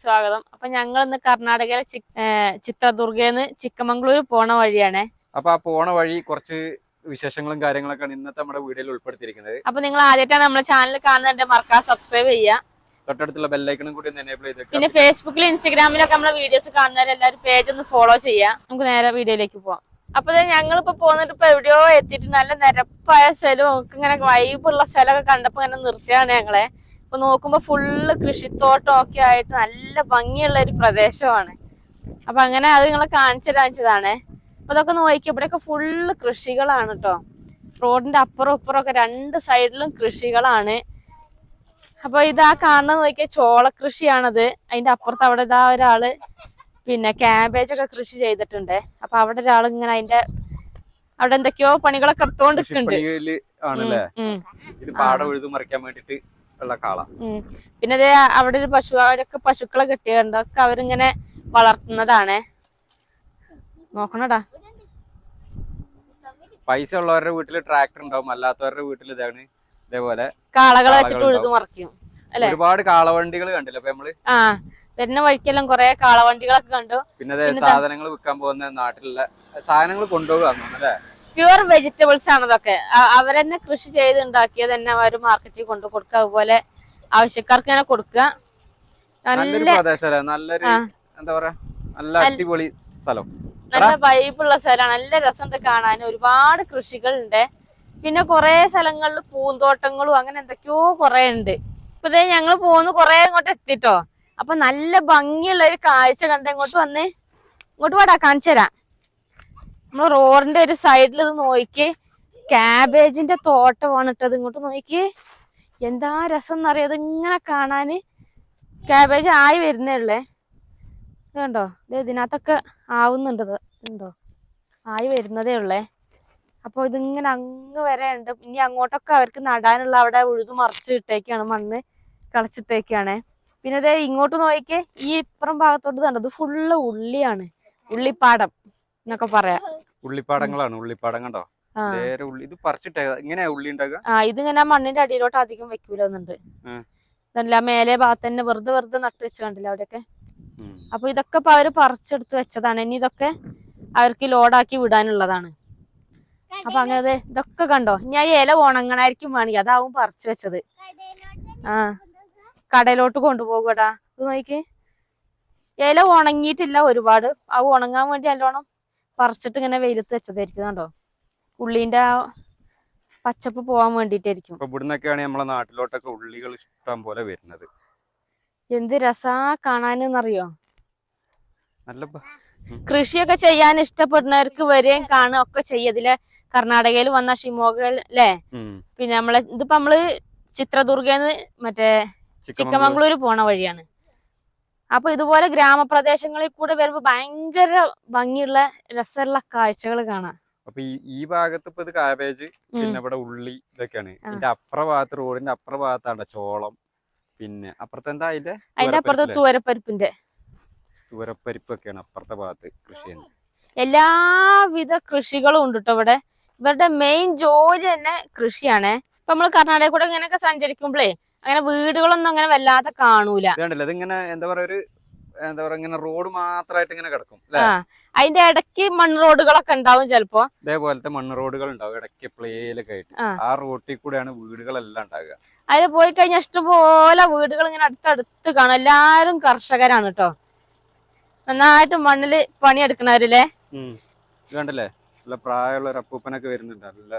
സ്വാഗതം. അപ്പൊ ഞങ്ങൾ ഇന്ന് കർണാടകയിലെ ചിത്രദുർഗന്ന് ചിക്കമംഗളൂർ പോണ വഴിയാണ്. അപ്പൊ ആ പോണ വഴി കുറച്ച് വിശേഷങ്ങളും കാര്യങ്ങളൊക്കെയാണ് ഇന്നത്തെ നമ്മുടെ വീഡിയോയിൽ ഉൾപ്പെടുത്തിയിരിക്കുന്നത്. അപ്പൊ നിങ്ങൾ ആദ്യമായിട്ടാണ് നമ്മുടെ ചാനൽ കാണുന്നുണ്ട് മറക്കാതെ സബ്സ്ക്രൈബ് ചെയ്യുക. തൊട്ടടുത്തുള്ള ബെല്ലൈക്കണും കൂടി ഒന്ന് എനേബിൾ ചെയ്തേക്കാം പിന്നെ ഫേസ്ബുക്കിലും ഇൻസ്റ്റാഗ്രാമിലൊക്കെ നമ്മുടെ വീഡിയോസ് കാണുന്നവരെല്ലാവരും പേജ് ഒന്ന് ഫോളോ ചെയ്യാം നമുക്ക് നേരെ വീഡിയോയിലേക്ക് പോവാം. അപ്പൊ ഞങ്ങളിപ്പോ പോന്നിട്ട് ഇപ്പൊ എവിടെയോ എത്തിയിട്ട് നല്ല നിരപ്പായ സ്ഥലവും ഇങ്ങനെ വൈബുള്ള സ്ഥലമൊക്കെ കണ്ടപ്പോ ഇങ്ങനെ നിർത്തിയാണ് ഞങ്ങളെ. ഇപ്പൊ നോക്കുമ്പോ ഫുള്ള് കൃഷിത്തോട്ടം ഒക്കെ ആയിട്ട് നല്ല ഭംഗിയുള്ള ഒരു പ്രദേശമാണ്. അപ്പൊ അങ്ങനെ അത് നിങ്ങളെ കാണിച്ചു കാണിച്ചതാണ് അപ്പൊ അതൊക്കെ നോക്കി ഇവിടെയൊക്കെ ഫുള്ള് കൃഷികളാണ് കേട്ടോ റോഡിന്റെ അപ്പുറം ഇപ്പുറം ഒക്കെ രണ്ട് സൈഡിലും കൃഷികളാണ്. അപ്പൊ ഇതാ കാണുന്നത് നോക്കിയ ചോള കൃഷിയാണത്. അതിന്റെ അപ്പുറത്ത് അവിടെ ഇതാ ഒരാൾ പിന്നെ ക്യാബേജ് ഒക്കെ കൃഷി ചെയ്തിട്ടുണ്ട്. അപ്പൊ അവിടെ ഒരാൾ ഇങ്ങനെ അതിന്റെ അവിടെ എന്തൊക്കെയോ പണികളൊക്കെ എടുത്തോണ്ടിരിക്കുന്നുണ്ട്. ഉള്ള കാള. പിന്നെ അതേ അവിടെ ഒരു പശു അവരൊക്കെ പശുക്കളെ കിട്ടിയുണ്ട് ഒക്കെ അവരിങ്ങനെ വളർത്തുന്നതാണ്. നോക്കണടാ. പൈസ ഉള്ളവരുടെ വീട്ടിൽ ട്രാക്ടർ ഉണ്ടാവും. അല്ലാത്തവരുടെ വീട്ടിൽ ഇതാണ് ഇതേപോലെ കാളകളെ വെച്ചിട്ട്. ഉഴുതു മറിക്കും. അല്ലെ? ഒരുപാട് കാളവണ്ടികൾ കണ്ടില്ലേ അപ്പൊ നമ്മൾ? ആ വരുന്ന വഴിക്കെല്ലാം കൊറേ കാളവണ്ടികളൊക്കെ കണ്ടു. പിന്നെ? സാധനങ്ങൾ വിൽക്കാൻ പോകുന്ന നാട്ടിലുള്ള സാധനങ്ങൾ കൊണ്ടുപോകാന്നു അല്ലേ? പ്യുവർ വെജിറ്റബിൾസ് ആണ് അതൊക്കെ അ- അവരെന്നെ കൃഷി ചെയ്ത് ഉണ്ടാക്കിയത് തന്നെ അവർ മാർക്കറ്റിൽ കൊണ്ടു കൊടുക്കുക. അതുപോലെ ആവശ്യക്കാർക്ക് തന്നെ കൊടുക്കുക. നല്ല നല്ലൊരു. എന്താ പറയാ? നല്ല അടിപൊളി സ്ഥലം. നല്ല വൈബുള്ള സ്ഥലമാണ്. നല്ല രസമുണ്ട് കാണാൻ. ഒരുപാട് കൃഷികൾ ഉണ്ട്. പിന്നെ കുറെ സ്ഥലങ്ങളിൽ പൂന്തോട്ടങ്ങളും അങ്ങനെ എന്തൊക്കെയോ കുറെ ഉണ്ട്. ഇപ്പൊ ഇതേ ഞങ്ങൾ പോകുന്ന കുറെ ഇങ്ങോട്ട് എത്തിട്ടോ. അപ്പൊ നല്ല ഭംഗിയുള്ള ഒരു കാഴ്ച കണ്ട് ഇങ്ങോട്ട് വന്ന് ഇങ്ങോട്ട് വാടാ കാണിച്ചു തരാം. നമ്മൾ റോഡിന്റെ ഒരു സൈഡിൽ ഇത് നോക്കി ക്യാബേജിന്റെ തോട്ടമാണ് ഇട്ടത്. ഇങ്ങോട്ട് നോക്കി എന്താ രസം എന്നറിയാതെ ഇങ്ങനെ കാണാന്. ക്യാബേജ് ആയി വരുന്നേ ഉള്ളേ. കണ്ടോ? ഇത് ഇതിനകത്തൊക്കെ ആവുന്നുണ്ട് ഉണ്ടോ ആയി വരുന്നതേ ഉള്ളേ. അപ്പോൾ ഇതിങ്ങനെ അങ്ങ് വരെ ഉണ്ട് ഇനി അങ്ങോട്ടൊക്കെ അവർക്ക് നടാനുള്ള അവിടെ ഉഴുതു മറിച്ച് ഇട്ടേക്കാണ്. മണ്ണ് കളച്ചിട്ടേക്കാണ്. പിന്നെ അതേ ഇങ്ങോട്ട് നോക്കിയേ. ഈ ഇപ്പുറം ഭാഗത്തോട്ട് കണ്ടോ? ഇത് ഫുള്ള് ഉള്ളിയാണ്. ഉള്ളിപ്പാടം എന്നൊക്കെ പറയാം. ഉള്ളിപ്പാടങ്ങളാണ് ഉള്ളിപ്പാടം കണ്ടോ? നേരെ ഉള്ളി ഇത് പറിച്ചിട്ടേ ഇങ്ങനെയാ ഉള്ളി ഉണ്ടാക്കുക? ആ ഇതിങ്ങനെ മണ്ണിന്റെ അടിയിലോട്ട് അധികം വെക്കൂലെന്നുണ്ട്. നല്ല മേലെ ഭാഗത്ത് തന്നെ വെറുതെ വെറുതെ നട്ട് വെച്ച് കണ്ടില്ല അവിടെയൊക്കെ. അപ്പൊ ഇതൊക്കെ ഇപ്പൊ അവർ പറിച്ചെടുത്ത് വെച്ചതാണ്. ഇനി ഇതൊക്കെ അവർക്ക് ലോഡാക്കി വിടാനുള്ളതാണ്. അപ്പൊ അങ്ങനെ ഇതൊക്കെ കണ്ടോ? ഞാൻ ഇല ഉണങ്ങണായിരിക്കും വേണമെങ്കിൽ അതാവും പറിച്ചു വെച്ചത്. ആ. കടയിലോട്ട് കൊണ്ടുപോകൂടാ ഇത് നോക്കി ഇല ഉണങ്ങിയിട്ടില്ല ഒരുപാട്. ആ ഉണങ്ങാൻ വേണ്ടി നല്ലോണം പറിച്ചിട്ട് ഇങ്ങനെ വെയിലത്ത് വെച്ചതായിരിക്കും കണ്ടോ? ഉള്ളിന്റെ ആ പച്ചപ്പ് പോവാൻ വേണ്ടിട്ടായിരിക്കും ഇപ്പൊ ഇവിടുന്നൊക്കെയാണ് നമ്മളെ നാട്ടിലോട്ടൊക്കെ ഉള്ളികൾ ഇഷ്ടം പോലെ വരുന്നത്. എന്ത് രസാ കാണാനെന്നറിയോ? നല്ല കൃഷിയൊക്കെ ചെയ്യാൻ ഇഷ്ടപ്പെടുന്നവർക്ക് വരെയും കാണുക ഒക്കെ ചെയ്യതിലെ കർണാടകയിൽ വന്ന ഷിമോഗൽ അല്ലേ ഉം. പിന്നെ നമ്മളെ ഇതിപ്പോ നമ്മൾ ചിത്രദുർഗന്ന് മറ്റേ ചിക്കമംഗ്ലൂര് ചിക്കമംഗളൂർ പോണ വഴിയാണ്. അപ്പൊ ഇതുപോലെ ഗ്രാമപ്രദേശങ്ങളിൽ കൂടെ വരുമ്പോ ഭയങ്കര ഭംഗിയുള്ള രസമുള്ള കാഴ്ചകൾ കാണാം. അപ്പൊ ഈ ഈ ഭാഗത്ത് ഇപ്പൊ ഇത് കാബേജ് പിന്നെ ഇവിടെ ഉള്ളി ഇതൊക്കെയാണ്. ഇതിന്റെ അപ്പുറ ഭാഗത്ത് റോഡിന്റെ അപ്പുറ ഭാഗത്താണ് ചോളം പിന്നെ അപ്പുറത്ത് എന്താ അതിന്റെ? അതിന്റെ അപ്പുറത്ത് തൂരപ്പരിപ്പിന്റെ തുവരപ്പരിപ്പൊക്കെയാണ് അപ്പുറത്തെ ഭാഗത്ത് കൃഷി ചെയ്യുന്നത്. എല്ലാവിധ കൃഷികളും ഉണ്ട് കേട്ടോ ഇവിടെ. ഇവരുടെ മെയിൻ ജോലി തന്നെ കൃഷിയാണ്. ഇപ്പൊ നമ്മൾ കർണാടക കൂടെ ഇങ്ങനെയൊക്കെ സഞ്ചരിക്കുമ്പോഴേ അങ്ങനെ വീടുകളൊന്നും അങ്ങനെ വല്ലാതെ കാണൂല. ഇതിങ്ങനെ എന്താ പറയാ ഒരു എന്താ പറയാ ഇങ്ങനെ റോഡ് മാത്രമായിട്ട് ഇങ്ങനെ കിടക്കും ആ അതിന്റെ ഇടയ്ക്ക് മണ്ണ് റോഡുകളൊക്കെ ഉണ്ടാവും ചിലപ്പോ. ഇതേപോലത്തെ മണ്ണ് റോഡുകൾ ഉണ്ടാവും ഇടയ്ക്ക് പ്ലേയിലൊക്കെ ആയിട്ട്. ആ. ആ റോട്ടിൽ കൂടെയാണ് വീടുകളെല്ലാം ഉണ്ടാകുക അതിൽ പോയി കഴിഞ്ഞാൽ ഇഷ്ടംപോലെ വീടുകൾ ഇങ്ങനെ അടുത്തടുത്ത് കാണും. എല്ലാരും കർഷകരാണ് കേട്ടോ നന്നായിട്ട് മണ്ണിൽ പണിയെടുക്കണവരില്ലേ? വേണ്ടല്ലേ നല്ല പ്രായമുള്ള ഒരു അപ്പൂപ്പനൊക്കെ വരുന്നുണ്ട്. നല്ല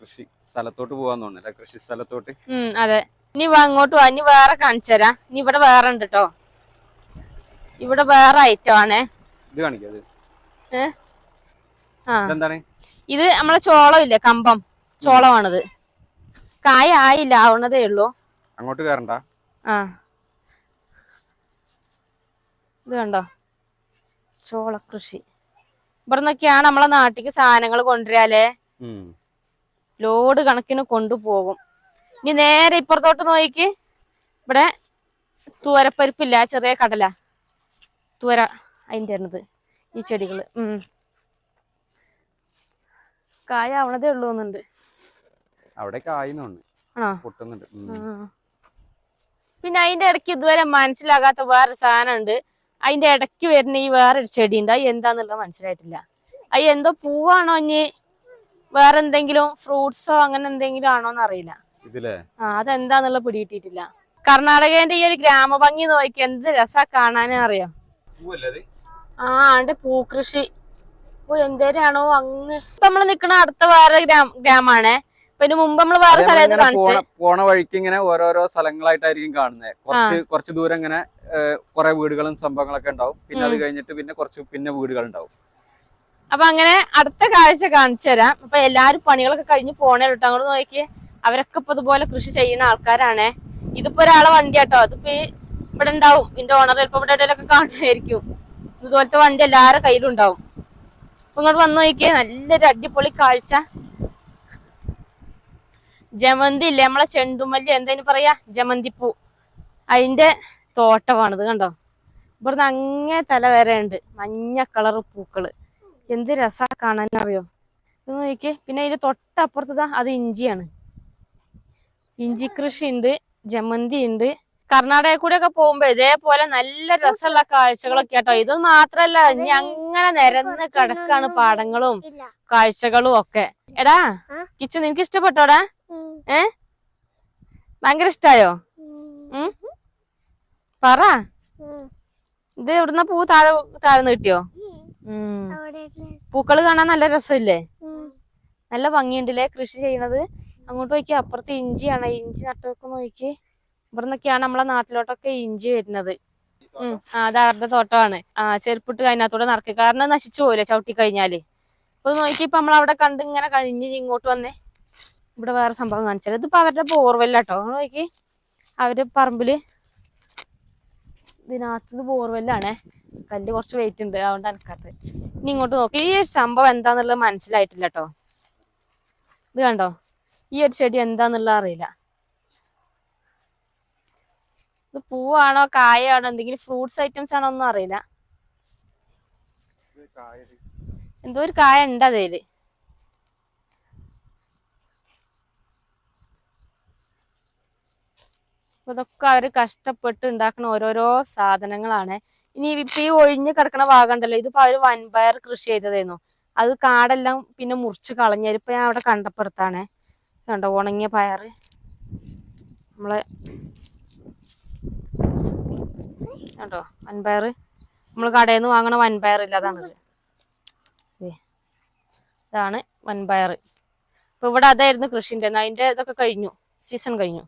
കൃഷി സ്ഥലത്തോട്ട് പോകാൻ തോന്നുന്നില്ല കൃഷി സ്ഥലത്തോട്ട്. ഉം അതെ. ഇനി അങ്ങോട്ട് വാ. ഇനി വേറെ കാണിച്ചു തരാം. ഇനി ഇവിടെ വേറെ ഉണ്ട് കേട്ടോ ഇവിടെ വേറെ ഐറ്റം ആണേ. ഇത് നമ്മളെ ചോളം ഇല്ലേ കമ്പം. ചോളമാണിത്. കായ ആയില്ല ആവണതേ ഉള്ളൂ. അങ്ങോട്ട് കേറണ്ട? ആ. ഇത് കണ്ടോ? ചോളകൃഷി ഇവിടെ നിന്നൊക്കെയാണ് നമ്മളെ നാട്ടിക്ക് സാധനങ്ങൾ കൊണ്ടുവരാലേ ലോഡ് കണക്കിന് കൊണ്ടുപോകും. ഇനി നേരെ ഇപ്പുറത്തോട്ട് നോക്കിക്ക്. ഇവിടെ തുവരപ്പരിപ്പില്ല ചെറിയ കടല. തുവര അതിന്റെ ആണത് ഈ ചെടികൾ. കായ ആവണതേ ഉള്ളൂ എന്നുണ്ട് അവിടെ കായുന്നുണ്ട്. പൊട്ടുന്നുണ്ട്. പിന്നെ അതിന്റെ ഇടയ്ക്ക് ഇതുവരെ മനസ്സിലാകാത്ത വേറൊരു സാധനം ഉണ്ട് അതിന്റെ ഇടയ്ക്ക് വരുന്ന ഈ വേറൊരു ചെടി ഉണ്ട് അത് എന്താന്നുള്ളത് മനസ്സിലായിട്ടില്ല. അത് എന്തോ പൂവാണോ ഇനി? വേറെന്തെങ്കിലും ഫ്രൂട്ട്സോ അങ്ങനെ എന്തെങ്കിലും ആണോന്ന് അറിയില്ല. ആ അതെന്താന്നുള്ള പിടികിട്ടിട്ടില്ല കർണാടകന്റെ ഈ ഒരു ഗ്രാമഭംഗി നോക്കി എന്ത് രസാ കാണാനും അറിയാം? ആ ആണ്ട് പൂക്കൃഷി. ഓ എന്തേരാണോ അങ്ങ്. ഇപ്പൊ നമ്മൾ നിക്കണ അടുത്ത വേറെ ഗ്രാമ ഗ്രാമാണേ. പിന്നെ ഇതിന് മുമ്പ് നമ്മൾ വേറെ സ്ഥലത്ത് ഇങ്ങനെ പോണ പോണ വഴിക്ക് ഇങ്ങനെ ഓരോരോ സ്ഥലങ്ങളായിട്ടായിരിക്കും കാണുന്നത് കുറച്ച് കുറച്ച് ദൂരം ഇങ്ങനെ കുറെ വീടുകളും സംഭവങ്ങളൊക്കെ ഉണ്ടാവും. പിന്നെ അത് കഴിഞ്ഞിട്ട് പിന്നെ കുറച്ച് പിന്നെ വീടുകൾ ഉണ്ടാവും. അപ്പൊ അങ്ങനെ അടുത്ത കാഴ്ച കാണിച്ചു തരാം. അപ്പൊ എല്ലാരും പണികളൊക്കെ കഴിഞ്ഞ് പോണേ കേട്ടോ അങ്ങോട്ട് നോക്കിയേ. അവരൊക്കെ ഇപ്പൊ ഇതുപോലെ കൃഷി ചെയ്യുന്ന ആൾക്കാരാണേ. ഇതിപ്പോ ഒരാളെ വണ്ടി കേട്ടോ അതിപ്പോ ഇവിടെ ഉണ്ടാവും. ഇതിന്റെ ഓണർ ചിലപ്പോ ഇവിടെ ഇടയിലൊക്കെ കാണുമായിരിക്കും ഇതുപോലത്തെ വണ്ടി എല്ലാവരുടെ കയ്യിലും ഉണ്ടാവും. അപ്പൊ ഇങ്ങോട്ട് വന്നു നോക്കിയേ. നല്ലൊരു അടിപൊളി കാഴ്ച. ജമന്തി ഇല്ലേ? നമ്മളെ ചെണ്ടുമല്ലി. എന്താ പറയാ? ജമന്തിപ്പൂ. അതിന്റെ തോട്ടമാണിത് കണ്ടോ? ഇവിടുന്ന് അങ്ങേ തല വരെ ഉണ്ട്. മഞ്ഞ കളർ പൂക്കൾ. എന്ത് രസാ കാണാൻ അറിയോ? ഇത് നോക്കിയേ. പിന്നെ അതിന്റെ തൊട്ടപ്പുറത്തതാ അത് ഇഞ്ചിയാണ്. ഇഞ്ചി കൃഷി ഉണ്ട് ജമന്തി ഉണ്ട് കർണാടക കൂടെ ഒക്കെ പോകുമ്പോ ഇതേപോലെ നല്ല രസമുള്ള കാഴ്ചകളൊക്കെ കേട്ടോ ഇത് മാത്രല്ല ഇനി അങ്ങനെ നിരന്ന് കിടക്കാണ് പാടങ്ങളും കാഴ്ചകളും ഒക്കെ. എടാ? കിച്ചു നിനക്ക് ഇഷ്ടപ്പെട്ടോടാ. ഏ? ഭയങ്കര ഇഷ്ടായോ? ഉം. പറ. ഇത് എവിടുന്ന പൂ താഴെ താഴ്ന്ന് കിട്ടിയോ? ഉം. പൂക്കൾ കാണാൻ നല്ല രസമില്ലേ? നല്ല ഭംഗിയുണ്ടല്ലേ കൃഷി ചെയ്യണത്? അങ്ങോട്ട് നോക്കി അപ്പുറത്ത് ഇഞ്ചിയാണ്. ഇഞ്ചി നട്ടൊക്കെ നോക്കി. ഇവിടെ നിന്നൊക്കെയാണ് നമ്മളെ നാട്ടിലോട്ടൊക്കെ ഇഞ്ചി വരുന്നത്. ഉം. ആ അത് അവരുടെ തോട്ടമാണ്. ആ ചെരുപ്പിട്ട് അതിനകത്തൂടെ നടക്കുക. കാരണം നശിച്ചു പോവില്ലേ ചവിട്ടി കഴിഞ്ഞാൽ. അപ്പൊ നോക്കി ഇപ്പൊ നമ്മളവിടെ കണ്ട് ഇങ്ങനെ കഴിഞ്ഞ് ഇങ്ങോട്ട് വന്നേ ഇവിടെ വേറെ സംഭവം കാണിച്ചത് ഇതിപ്പോ അവരുടെ ബോർവെല്ലാട്ടോ. നോക്കി. അവർ പറമ്പിൽ ഇതിനകത്ത് ബോർവെല്ലാണേ. കല്ല് കുറച്ച് വെയിറ്റ് ഉണ്ട്. അതുകൊണ്ട് അനക്കാത്ത ഇനി ഇങ്ങോട്ട് നോക്കി. ഈ സംഭവം എന്താന്നുള്ളത് മനസ്സിലായിട്ടില്ല കേട്ടോ ഇത് കണ്ടോ? ഈ ഒരു ചെടി എന്താന്നുള്ള അറിയില്ല. ഇത് പൂവാണോ കായാണോ എന്തെങ്കിലും ഫ്രൂട്ട്സ് ഐറ്റംസ് ആണോ ഒന്നും അറിയില്ല. എന്തോ ഒരു കായ ഉണ്ട് അതേൽ. ഇതൊക്കെ അവർ കഷ്ടപ്പെട്ട് ഉണ്ടാക്കുന്ന ഓരോരോ സാധനങ്ങളാണ്. ഇനി ഇപ്പൊ ഈ ഒഴിഞ്ഞു കിടക്കണ ഭാഗമുണ്ടല്ലോ ഇതിപ്പോ അവർ വൻപയർ കൃഷി ചെയ്തതായിരുന്നു അത് കാടെല്ലാം പിന്നെ മുറിച്ച് കളഞ്ഞു ഇപ്പൊ ഞാൻ അവിടെ കണ്ടപ്പെടുത്താണ് കണ്ടോ ഉണങ്ങിയ പയർ നമ്മളെ കണ്ടോ വൻപയർ നമ്മൾ കടയിൽ നിന്ന് വാങ്ങണ വൻപയർ ഇല്ല അതാണിത് ദേ. ഇതാണ് വൻപയർ ഇപ്പൊ ഇവിടെ അതായിരുന്നു കൃഷിന്റെ അതിന്റെ ഇതൊക്കെ കഴിഞ്ഞു സീസൺ കഴിഞ്ഞു.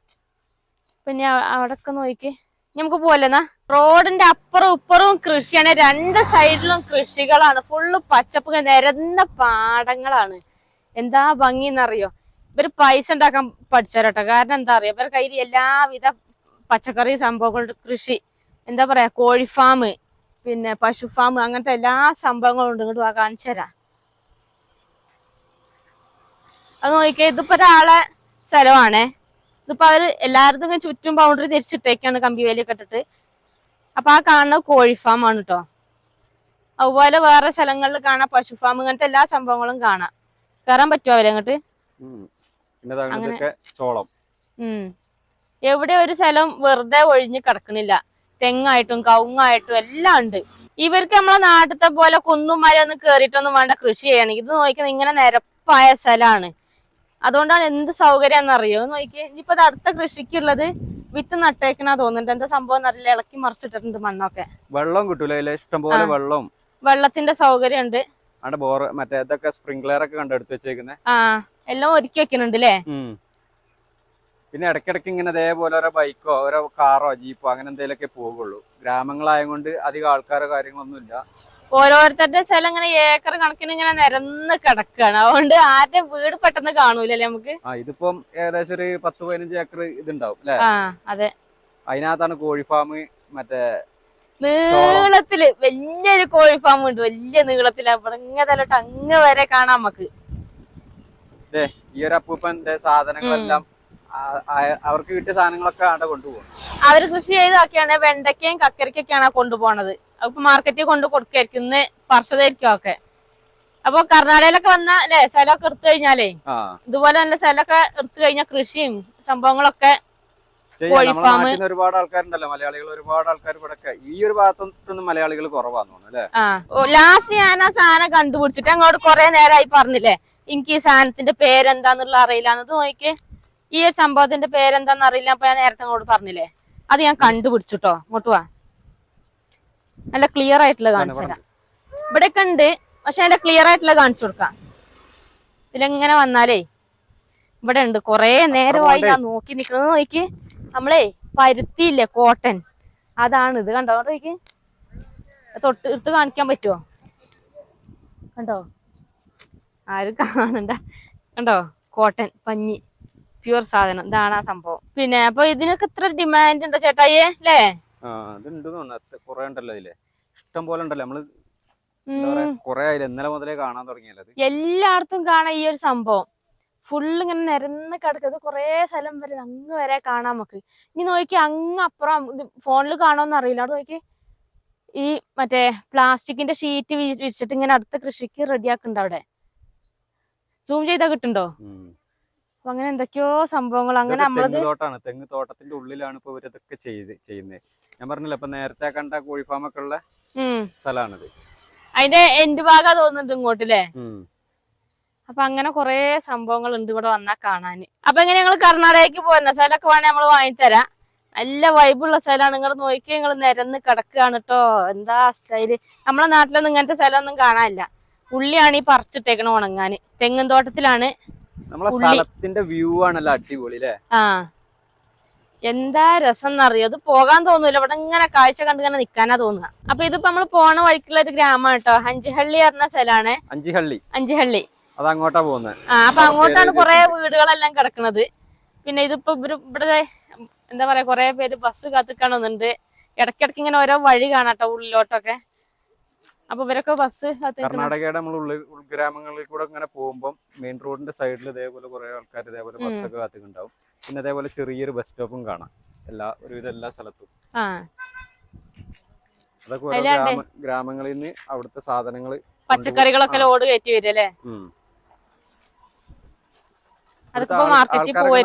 പിന്നെ അവിടെയൊക്കെ നോക്കി. നമുക്ക് പോലെന്നാ റോഡിന്റെ അപ്പുറം ഇപ്പുറവും കൃഷിയാണ്. രണ്ട് സൈഡിലും കൃഷികളാണ്. ഫുള്ള് പച്ചപ്പ് നിരന്ന പാടങ്ങളാണ്. എന്താ ഭംഗി എന്നറിയോ ഇവർ പൈസ ഉണ്ടാക്കാൻ പഠിച്ചവരട്ടോ. കാരണം എന്താ അറിയോ? ഇവരുടെ കയ്യിൽ എല്ലാവിധ പച്ചക്കറി സംഭവങ്ങളുണ്ട് കൃഷി എന്താ പറയാ കോഴി ഫാം പിന്നെ പശു ഫാം അങ്ങനത്തെ എല്ലാ സംഭവങ്ങളും ഉണ്ട്. ഇങ്ങോട്ട് കാണിച്ചു തരാം. അത് നോക്കിയാൽ ഇതിപ്പോ ഒരാളെ സ്ഥലമാണേ ഇതിപ്പോ അവർ ഇങ്ങനെ ചുറ്റും ബൗണ്ടറി തിരിച്ചിട്ടേക്കാണ് കമ്പി വേലിയൊക്കെ ഇട്ടിട്ട്. അപ്പൊ ആ കാണുന്ന കോഴി ഫാം ആണ് കേട്ടോ അതുപോലെ വേറെ സ്ഥലങ്ങളിൽ കാണാം പശു ഫാം ഇങ്ങനത്തെ എല്ലാ സംഭവങ്ങളും കാണാം. കയറാൻ പറ്റുമോ അവരെ. പിന്നെ ഇതൊക്കെ ചോളം. എവിടെ ഒരു സ്ഥലം വെറുതെ ഒഴിഞ്ഞു കിടക്കണില്ല. തെങ്ങായിട്ടും കവുങ്ങായിട്ടും എല്ലാം ഉണ്ട്. ഇവർക്ക് നമ്മളെ നാട്ടിലത്തെ പോലെ കുന്നും ഒന്നും കേറിയിട്ടൊന്നും വേണ്ട കൃഷി ചെയ്യണമെങ്കിൽ ഇത് നോക്കുന്നത് ഇങ്ങനെ നിരപ്പായ സ്ഥലമാണ് അതുകൊണ്ടാണ് എന്ത് സൗകര്യം അറിയോ നോക്കിയേ ഇനിയിപ്പോ അടുത്ത കൃഷിക്കുള്ളത് വിത്ത് നട്ടേക്കണ തോന്നുന്നുണ്ട്. എന്താ സംഭവം? എന്നറിയില്ല ഇളക്കി മറിച്ചിട്ടിട്ടുണ്ട് മണ്ണൊക്കെ. വെള്ളം കിട്ടൂല? ഇഷ്ടംപോലെ വെള്ളം. വെള്ളത്തിന്റെ സൗകര്യം ഉണ്ട് അവിടെ ബോർ മറ്റേ ഇതൊക്കെ സ്പ്രിംഗ്ലർ ഒക്കെ കണ്ടെടുത്ത് വെച്ചേക്കുന്നത് ആ. എല്ലാം ഒരുക്കി വെക്കുന്നുണ്ട് അല്ലേ പിന്നെ ഇടയ്ക്കിടയ്ക്ക് ഇങ്ങനെ അതേപോലെ ഓരോ ബൈക്കോ ഓരോ കാറോ ജീപ്പോ അങ്ങനെ എന്തെങ്കിലുമൊക്കെ പോകുള്ളൂ. ഗ്രാമങ്ങളായതുകൊണ്ട് അധികം ആൾക്കാരോ കാര്യങ്ങളൊന്നും ഇല്ല. ഓരോരുത്തരുടെ സ്ഥലം ഇങ്ങനെ ഏക്കർ കണക്കിന് ഇങ്ങനെ നിരന്ന് കിടക്കുകയാണ് അതുകൊണ്ട് ആരുടെ വീട് പെട്ടെന്ന് കാണൂലല്ലേ നമുക്ക്? ആ ഇതിപ്പം ഏകദേശം ഒരു പത്ത് പതിനഞ്ച് ഏക്കർ ഇതുണ്ടാവും അല്ലേ? അതെ. അതിനകത്താണ് കോഴി ഫാം മറ്റേ നീളത്തിൽ വലിയൊരു കോഴി ഫാം ഉണ്ട് വലിയ നീളത്തിൽ. അവിടെ ഇങ്ങനെ തലോട്ട് അങ്ങ് വരെ കാണാം നമുക്ക്. ഈ ഒരു അപ്പൂപ്പന്റെ സാധനങ്ങളെല്ലാം അവർക്ക് കിട്ടിയ സാധനങ്ങളൊക്കെ അവിടെ കൊണ്ടുപോകും. അവർ കൃഷി ചെയ്താക്കിയാണ് വെണ്ടയ്ക്കയും കക്കരിക്കൊക്കെയാണ് കൊണ്ടുപോണത്. അപ്പൊ മാർക്കറ്റിൽ കൊണ്ട് കൊടുക്കായിരിക്കും ഇന്ന് പറിച്ചതായിരിക്കും ഒക്കെ അപ്പൊ കർണാടകയിലൊക്കെ വന്ന അല്ലെ സ്ഥലമൊക്കെ എടുത്തു കഴിഞ്ഞാലേ ഇതുപോലെ തന്നെ സ്ഥലമൊക്കെ എടുത്തു കഴിഞ്ഞാൽ കൃഷിയും സംഭവങ്ങളൊക്കെ ഒരുപാട് ആൾക്കാരുണ്ടല്ലോ മലയാളികൾ ഒരുപാട് ആൾക്കാർ ഇവിടെ ഈ ഒരു ഭാഗത്തൊന്നും മലയാളികൾ കുറവാന്ന് തോന്നുന്നു ലാസ്റ്റ് ഞാൻ ആ സാധനം കണ്ടുപിടിച്ചിട്ട് അങ്ങോട്ട് കൊറേ നേരമായി പറഞ്ഞില്ലേ? എനിക്ക് ഈ സാധനത്തിന്റെ പേരെന്താന്നുള്ള അറിയില്ല. എന്നത് നോക്കി ഈ ഒരു സംഭവത്തിന്റെ പേരെന്താന്ന് അറിയില്ല. അപ്പൊ ഞാൻ നേരത്തെ അങ്ങോട്ട് പറഞ്ഞില്ലേ? അത് ഞാൻ കണ്ടുപിടിച്ചിട്ടോ. ഇങ്ങോട്ട് വാ. നല്ല ക്ലിയർ ആയിട്ടുള്ള കാണിച്ചു തരാം. ഇവിടെയൊക്കെ ഉണ്ട്. പക്ഷെ നല്ല ക്ലിയർ ആയിട്ടുള്ള കാണിച്ചു കൊടുക്കാം. ഇതിലെങ്ങനെ വന്നാലേ ഇവിടെ ഉണ്ട്. കൊറേ നേരമായി ഞാൻ നോക്കി നിക്കണത് നോക്കി നമ്മളേ പരുത്തിയില്ലേ കോട്ടൺ. അതാണ് ഇത്. കണ്ടോ? നോക്കി തൊട്ട് എടുത്ത് കാണിക്കാൻ പറ്റുമോ കണ്ടോ? ആരും കാണണ്ട. കണ്ടോ? കോട്ടൺ പഞ്ഞി പ്യൂർ സാധനം. ഇതാണ് ആ സംഭവം. പിന്നെ അപ്പൊ ഇതിനൊക്കെ ഇത്ര ഡിമാൻഡ് ഉണ്ടോ ചേട്ടായിയെ? അല്ലേ? ഇഷ്ടം പോലെ ഉണ്ടല്ലോ. നമ്മൾ ഇന്നലെ മുതലേ കാണാൻ തുടങ്ങിയല്ലോ എല്ലായിടത്തും കാണാം ഈ ഒരു സംഭവം. ഫുള്ള് ഇങ്ങനെ നിരന്ന് കിടക്കുന്നത് കുറേ സ്ഥലം വരെ അങ്ങ് വരെ കാണാം നമുക്ക്. ഇനി നോക്കി അങ്ങ് അപ്പുറം ഫോണിൽ കാണുമെന്ന് അറിയില്ല. അവിടെ നോക്കി ഈ മറ്റേ പ്ലാസ്റ്റിക്കിന്റെ ഷീറ്റ് വിരിച്ചിട്ട് ഇങ്ങനെ അടുത്ത കൃഷിക്ക് റെഡിയാക്കുന്നുണ്ട് അവിടെ. സൂം ചെയ്താ കിട്ടുണ്ടോ. അപ്പൊ അങ്ങനെ എന്തൊക്കെയോ സംഭവങ്ങൾ. അങ്ങനെ ഇതൊക്കെ തെങ്ങ് തോട്ടാണ്. തെങ്ങ് തോട്ടത്തിന്റെ ഉള്ളിലാണ് ഇപ്പൊ ഇവരിതൊക്കെ ചെയ്ത് ചെയ്യുന്നത് ഞാൻ പറഞ്ഞില്ല ഇപ്പൊ നേരത്തെ കണ്ട കോഴി ഫാം ഒക്കെ ഉള്ള സ്ഥലമാണിത് അതിന്റെ എൻഡ് ഭാഗം തോന്നുന്നുണ്ട് ഇങ്ങോട്ടില്ലേ. അപ്പൊ അങ്ങനെ കൊറേ സംഭവങ്ങൾ ഉണ്ട് ഇവിടെ വന്നാ കാണാന് അപ്പൊ എങ്ങനെ ഞങ്ങൾ കർണാടകയ്ക്ക് പോകുന്ന സ്ഥലമൊക്കെ വേണേ നമ്മൾ വാങ്ങിത്തരാം. നല്ല വൈബുള്ള സ്ഥലമാണ്. നിങ്ങൾ നോക്കി നിങ്ങൾ നിരന്ന് കിടക്കുകയാണ് കേട്ടോ എന്താ സ്റ്റൈൽ? നമ്മളെ നാട്ടിലൊന്നും ഇങ്ങനത്തെ സ്ഥലമൊന്നും കാണാനില്ല. ഉള്ളിയാണ് ഈ പറിച്ചിട്ടേക്കണ ഉണങ്ങാന്. തെങ്ങും തോട്ടത്തിലാണ് നമ്മളെ സ്ഥലത്തിന്റെ വ്യൂ ആണല്ലോ അടിപൊളി അല്ലേ? ആ. എന്താ രസം എന്നറിയോ അത് പോകാൻ തോന്നൂല. ഇവിടെ ഇങ്ങനെ കാഴ്ച കണ്ട് ഇങ്ങനെ നിക്കാനാ തോന്നുക. അപ്പൊ ഇതിപ്പോ നമ്മൾ പോണ വഴിക്കുള്ള ഒരു ഗ്രാമമാണ് കേട്ടോ അഞ്ചുഹള്ളി പറഞ്ഞ സ്ഥലമാണ് അഞ്ചുഹള്ളി. അഞ്ചുഹള്ളി. അത് അങ്ങോട്ടാ പോകുന്നത് ആ അപ്പൊ അങ്ങോട്ടാണ് കൊറേ വീടുകളെല്ലാം കിടക്കുന്നത് പിന്നെ ഇതിപ്പോ ഇവർ ഇവിടെ എന്താ പറയാ കൊറേ പേര് ബസ് കാത്തിക്കണമെന്നുണ്ട് ഇടക്കിടക്ക് ഇങ്ങനെ ഓരോ വഴി കാണാട്ടോ ഉള്ളിലോട്ടൊക്കെ. അപ്പൊ ഇവരൊക്കെ ബസ് കർണാടകയുടെ നമ്മൾ ഉൾഗ്രാമങ്ങളിൽ കൂടെ ഇങ്ങനെ പോകുമ്പോൾ മെയിൻ റോഡിന്റെ സൈഡിൽ ഇതേപോലെ കുറെ ആൾക്കാർ ഇതേപോലെ. ബസ്സൊക്കെ കാത്തിക്കുണ്ടാവും പിന്നെ അതേപോലെ ചെറിയൊരു ബസ് സ്റ്റോപ്പും കാണാം. എല്ലാ ഒരുവിധം എല്ലാ സ്ഥലത്തും. അതൊക്കെ ഓരോ ഗ്രാമ ഗ്രാമങ്ങളിൽ നിന്ന് അവിടുത്തെ സാധനങ്ങൾ പച്ചക്കറികളൊക്കെ ലോഡ് കയറ്റി വരും അല്ലേ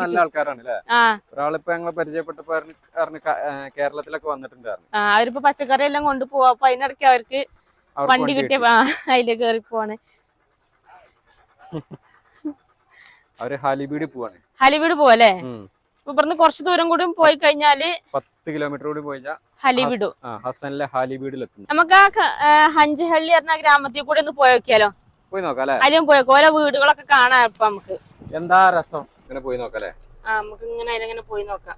നല്ല ആൾക്കാരാണ് അല്ലേ? ഒരാളിപ്പോ ഞങ്ങളെ പരിചയപ്പെട്ടപ്പോ കേരളത്തിലൊക്കെ വന്നിട്ടുണ്ടായിരുന്നു. അവരിപ്പോ പച്ചക്കറി എല്ലാം കൊണ്ടുപോവാ. അപ്പൊ അതിനിടയ്ക്ക് അവർക്ക് വണ്ടി കിട്ടിയ അതിൽ കേറി പോവാണ്. അവർ ഹാലിബീഡ് പോവാണ്. ഹലിബീഡ് പോവല്ലേ? ഇവിടുന്ന് കുറച്ച് ദൂരം കൂടി പോയി കഴിഞ്ഞാൽ പത്ത് കിലോമീറ്റർ കൂടി പോയി ഹലിബീഡ്. ഹസനിലെ ഹാലിബീഡിലെത്തും നമുക്ക് ആ ഹഞ്ചഹള്ളി പറഞ്ഞ ഗ്രാമത്തിൽ കൂടി ഒന്ന് പോയി നോക്കിയാലോ? പോയി നോക്കാം അല്ലേ അതിലും പോയി. ഓരോ വീടുകളൊക്കെ കാണാം ഇപ്പൊ നമുക്ക്. എന്താ രസം? ഇങ്ങനെ പോയി നോക്കാം അല്ലേ ആ നമുക്ക് ഇങ്ങനെ അതിലിങ്ങനെ പോയി നോക്കാം.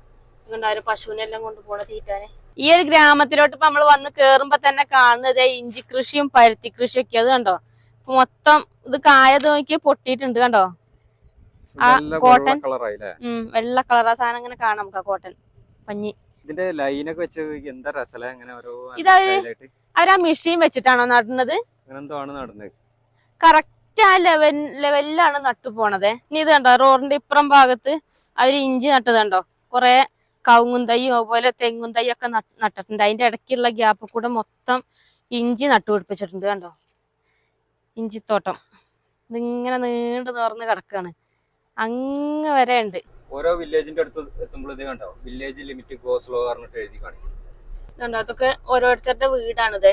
ഒരു പശുവിനെല്ലാം കൊണ്ട് പോണ തീറ്റാന്. ഈ ഒരു ഗ്രാമത്തിലോട്ട് ഇപ്പൊ നമ്മൾ വന്ന് കേറുമ്പോ തന്നെ കാണുന്നത് ഇഞ്ചി കൃഷിയും പരുത്തി കൃഷിയും ഒക്കെ അത് കണ്ടോ? മൊത്തം ഇത് കായത് നോക്കി പൊട്ടിയിട്ടുണ്ട് കണ്ടോ? ആ, കോട്ടൺ. ഉം വെള്ള കളർ ആ സാധനം ഇങ്ങനെ കാണാം നമുക്ക് ആ കോട്ടൺ പഞ്ഞി. ഇതിന്റെ ലൈനൊക്കെ വെച്ച് എന്താ രസല അങ്ങനെ ഓരോ ഇതവര് അവരാ മെഷീൻ വെച്ചിട്ടാണോ നടുന്നത്? അങ്ങനെ ആണ് നടന്നത്? കറക്റ്റ് ആ ലെവൽ ലെവലിലാണ് നട്ടു പോണത്. ഇനി ഇത് കണ്ടോ? റോഡിന്റെ ഇപ്പുറം ഭാഗത്ത് അവർ ഇഞ്ചി നട്ടത് കണ്ടോ? കൊറേ കവുങ്ങും തൈയും അതുപോലെ തെങ്ങും തൈയും ഒക്കെ നട്ടിട്ടുണ്ട്. അതിന്റെ ഇടയ്ക്കുള്ള ഗ്യാപ്പ് കൂടെ മൊത്തം ഇഞ്ചി നട്ടുപിടിപ്പിച്ചിട്ടുണ്ട് കണ്ടോ? ഇഞ്ചിത്തോട്ടം. ഇതിങ്ങനെ നീണ്ടു നിവർന്ന് കിടക്കാണ്. അങ്ങ് വരെ ഉണ്ട്. ഓരോ വില്ലേജിന്റെ അടുത്ത് എത്തുമ്പോൾ ഇത് കണ്ടോ? വില്ലേജ് ലിമിറ്റ് പറഞ്ഞിട്ട് എഴുതി കാണിക്കും. കണ്ടോ? അതൊക്കെ ഓരോരുത്തരുടെ വീടാണിത്.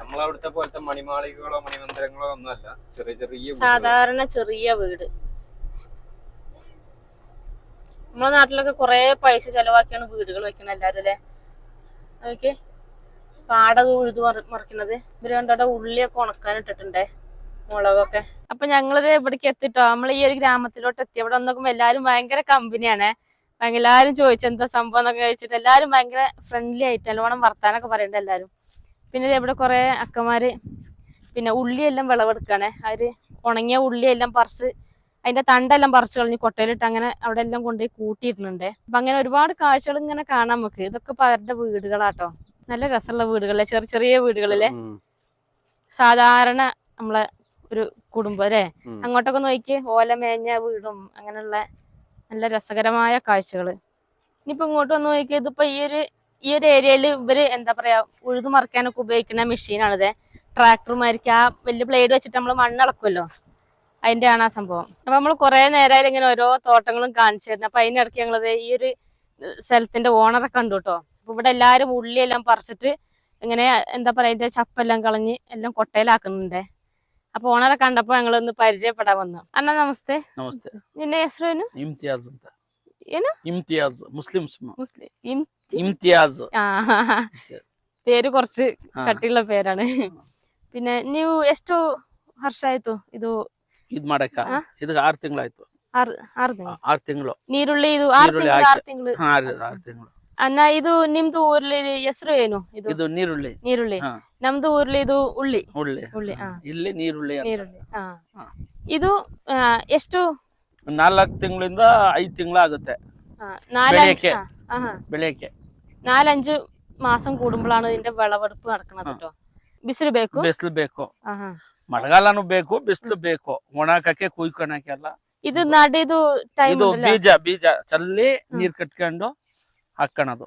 നമ്മളവിടുത്തെ പോലത്തെ മണിമാളികകളോ മണിമന്ദിരങ്ങളോ ഒന്നുമല്ല. ചെറിയ ചെറിയ സാധാരണ ചെറിയ വീട്. നമ്മളെ നാട്ടിലൊക്കെ കുറെ പൈസ ചെലവാക്കിയാണ് വീടുകൾ വെക്കണത് എല്ലാരും അല്ലെ? അതൊക്കെ പാടക ഉഴുത് മറി- മറിക്കണത്. ഇവർ കണ്ടോടെ ഉള്ളിയൊക്കെ ഉണക്കാൻ ഇട്ടിട്ടുണ്ടേ മുളകൊക്കെ. അപ്പൊ ഞങ്ങളിത് ഇവിടേക്ക് എത്തിട്ടോ. നമ്മൾ ഈ ഒരു ഗ്രാമത്തിലോട്ട് എത്തി. ഇവിടെ നോക്കുമ്പോ എല്ലാരും ഭയങ്കര കമ്പനിയാണ് എല്ലാരും ചോദിച്ചു എന്താ സംഭവം? എന്നൊക്കെ ചോദിച്ചിട്ട് എല്ലാരും ഭയങ്കര ഫ്രണ്ട്ലി ആയിട്ട് നല്ലോണം വർത്താനൊക്കെ പറയുന്നുണ്ട് എല്ലാരും. പിന്നെ ഇവിടെ കുറെ അക്കമാര് പിന്നെ ഉള്ളിയെല്ലാം വിളവെടുക്കാണ്. അവർ ഉണങ്ങിയ ഉള്ളിയെല്ലാം പറിച്ച് അതിന്റെ തണ്ടെല്ലാം പറിച്ചു കളഞ്ഞ് കൊട്ടയിലിട്ട് അങ്ങനെ അവിടെ എല്ലാം കൊണ്ടുപോയി കൂട്ടിയിട്ടുണ്ട് അപ്പൊ അങ്ങനെ ഒരുപാട് കാഴ്ചകൾ ഇങ്ങനെ കാണാൻ നമുക്ക്. ഇതൊക്കെ ഇപ്പൊ അവരുടെ വീടുകളാട്ടോ. നല്ല രസമുള്ള വീടുകളല്ലേ? ചെറിയ ചെറിയ വീടുകളിലെ സാധാരണ നമ്മളെ ഒരു കുടുംബം അല്ലേ? അങ്ങോട്ടൊക്കെ നോക്കി ഓല മേഞ്ഞ വീടും അങ്ങനെയുള്ള നല്ല രസകരമായ കാഴ്ചകൾ ഇനിയിപ്പോ ഇങ്ങോട്ട് വന്ന് നോക്കി ഇതിപ്പോ ഈ ഒരു ഈ ഒരു ഏരിയയിൽ ഇവർ എന്താ പറയാ ഉഴുതു മറിക്കാനൊക്കെ ഉപയോഗിക്കുന്ന മെഷീനാണിത് ട്രാക്ടർമാർക്ക് ആ വലിയ ബ്ലേഡ് വെച്ചിട്ട് നമ്മൾ മണ്ണിളക്കുമല്ലോ അതിന്റെ ആണ് ആ സംഭവം. അപ്പൊ നമ്മൾ കുറേ നേരമായാലും ഇങ്ങനെ ഓരോ തോട്ടങ്ങളും കാണിച്ചിരുന്നു അപ്പം അതിനിടയ്ക്ക് ഞങ്ങളത് ഈ ഒരു സ്ഥലത്തിന്റെ ഓണറെ കണ്ടു കേട്ടോ അപ്പൊ ഇവിടെ എല്ലാരും ഉള്ളിയെല്ലാം പറിച്ചിട്ട് ഇങ്ങനെ എന്താ പറയാ അതിന്റെ ചപ്പെല്ലാം കളഞ്ഞ് എല്ലാം കൊട്ടയിലാക്കുന്നുണ്ട്. അപ്പൊ ഓണറെ കണ്ടപ്പോ ഞങ്ങൾ ഒന്ന് പരിചയപ്പെടാൻ വന്നു. അണ്ണ നമസ്തേ. നമസ്തേ. ഇംതിയാസ് ಅಂತ ಏನು ഇംതിയാസ് മുസ്ലിംസ് മുസ്ലിം ഇംതിയാസ്. പേര് കുറച്ച് കട്ടിയുള്ള പേരാണ്. പിന്നെ നീ എഷ്ടോ ವರ್ಷ ഇത് ಇದ್ ಮಾಡಕ ಹಾ? ಇದಕ್ಕೆ ಆರ್ ತಿಂಗಳಾಯ್ತು ಆರು ಆರು ತಿಂಗಳು ಆರ್ ತಿಂಗಳು ನೀರುಳ್ಳಿ ಇದು ಆರು ನೀರುಳ್ಳಿ ತಿಂಗಳು ಹಾಕಿ. ಆರು ತಿಂಗಳು ಹಾ ಆರ್ ಆರ್ ತಿಂಗಳು ಅನ್ನ ಇದು ನಿಮ್ದು ಊರ್ಲಿ ಹೆಸರು ಏನು ಇದು ಇದು ನೀರುಳ್ಳಿ ನೀರುಳ್ಳಿ ಹಾ. ನಮ್ದು ಊರ್ಲಿ ಇದು ಉಳ್ಳಿ ಉಳ್ಳಿ ಉಳ್ಳಿ ಹಾ ಇಲ್ಲಿ ನೀರುಳ್ಳಿ ಅಂತ. ನೀರುಳ್ಳಿ ಹಾ ಹಾ. ಇದು ಆ, ಎಷ್ಟು ನಾಲ್ಕು ತಿಂಗಳಿಂದ ಐದ್ ತಿಂಗಳಾಗುತ್ತೆ ആ, നാലഞ്ച് ಬೆಳೆಯಕ್ಕೆ. ആ, ആഹാ. ಬೆಳೆಯಕ್ಕೆ നാലഞ്ച് മാസം കൂടുമ്പോഴാണ് ഇതിന്റെ വിളവെടുപ്പ് നടക്കുന്നത് ಹಾ. കേട്ടോ ಬಿಸಿಲು ಬೇಕು ಬಿಸಿಲು ಬೇಕು ಆಹಾ. ಮಳೆಗಾಲನೂ ಬೇಕು ಬಿಸಿಲು ಬೇಕು. ಒಣಾಕಕ್ಕೆ ಕುಯ್ಕೊಳಕ್ಕೆಲ್ಲ ಇದು ನಡೆದು ಇದು ಬೀಜ ಬೀಜ ಚಲ್ಲಿ ನೀರ್ ಕಟ್ಕೊಂಡು ಹಾಕೋಣದು.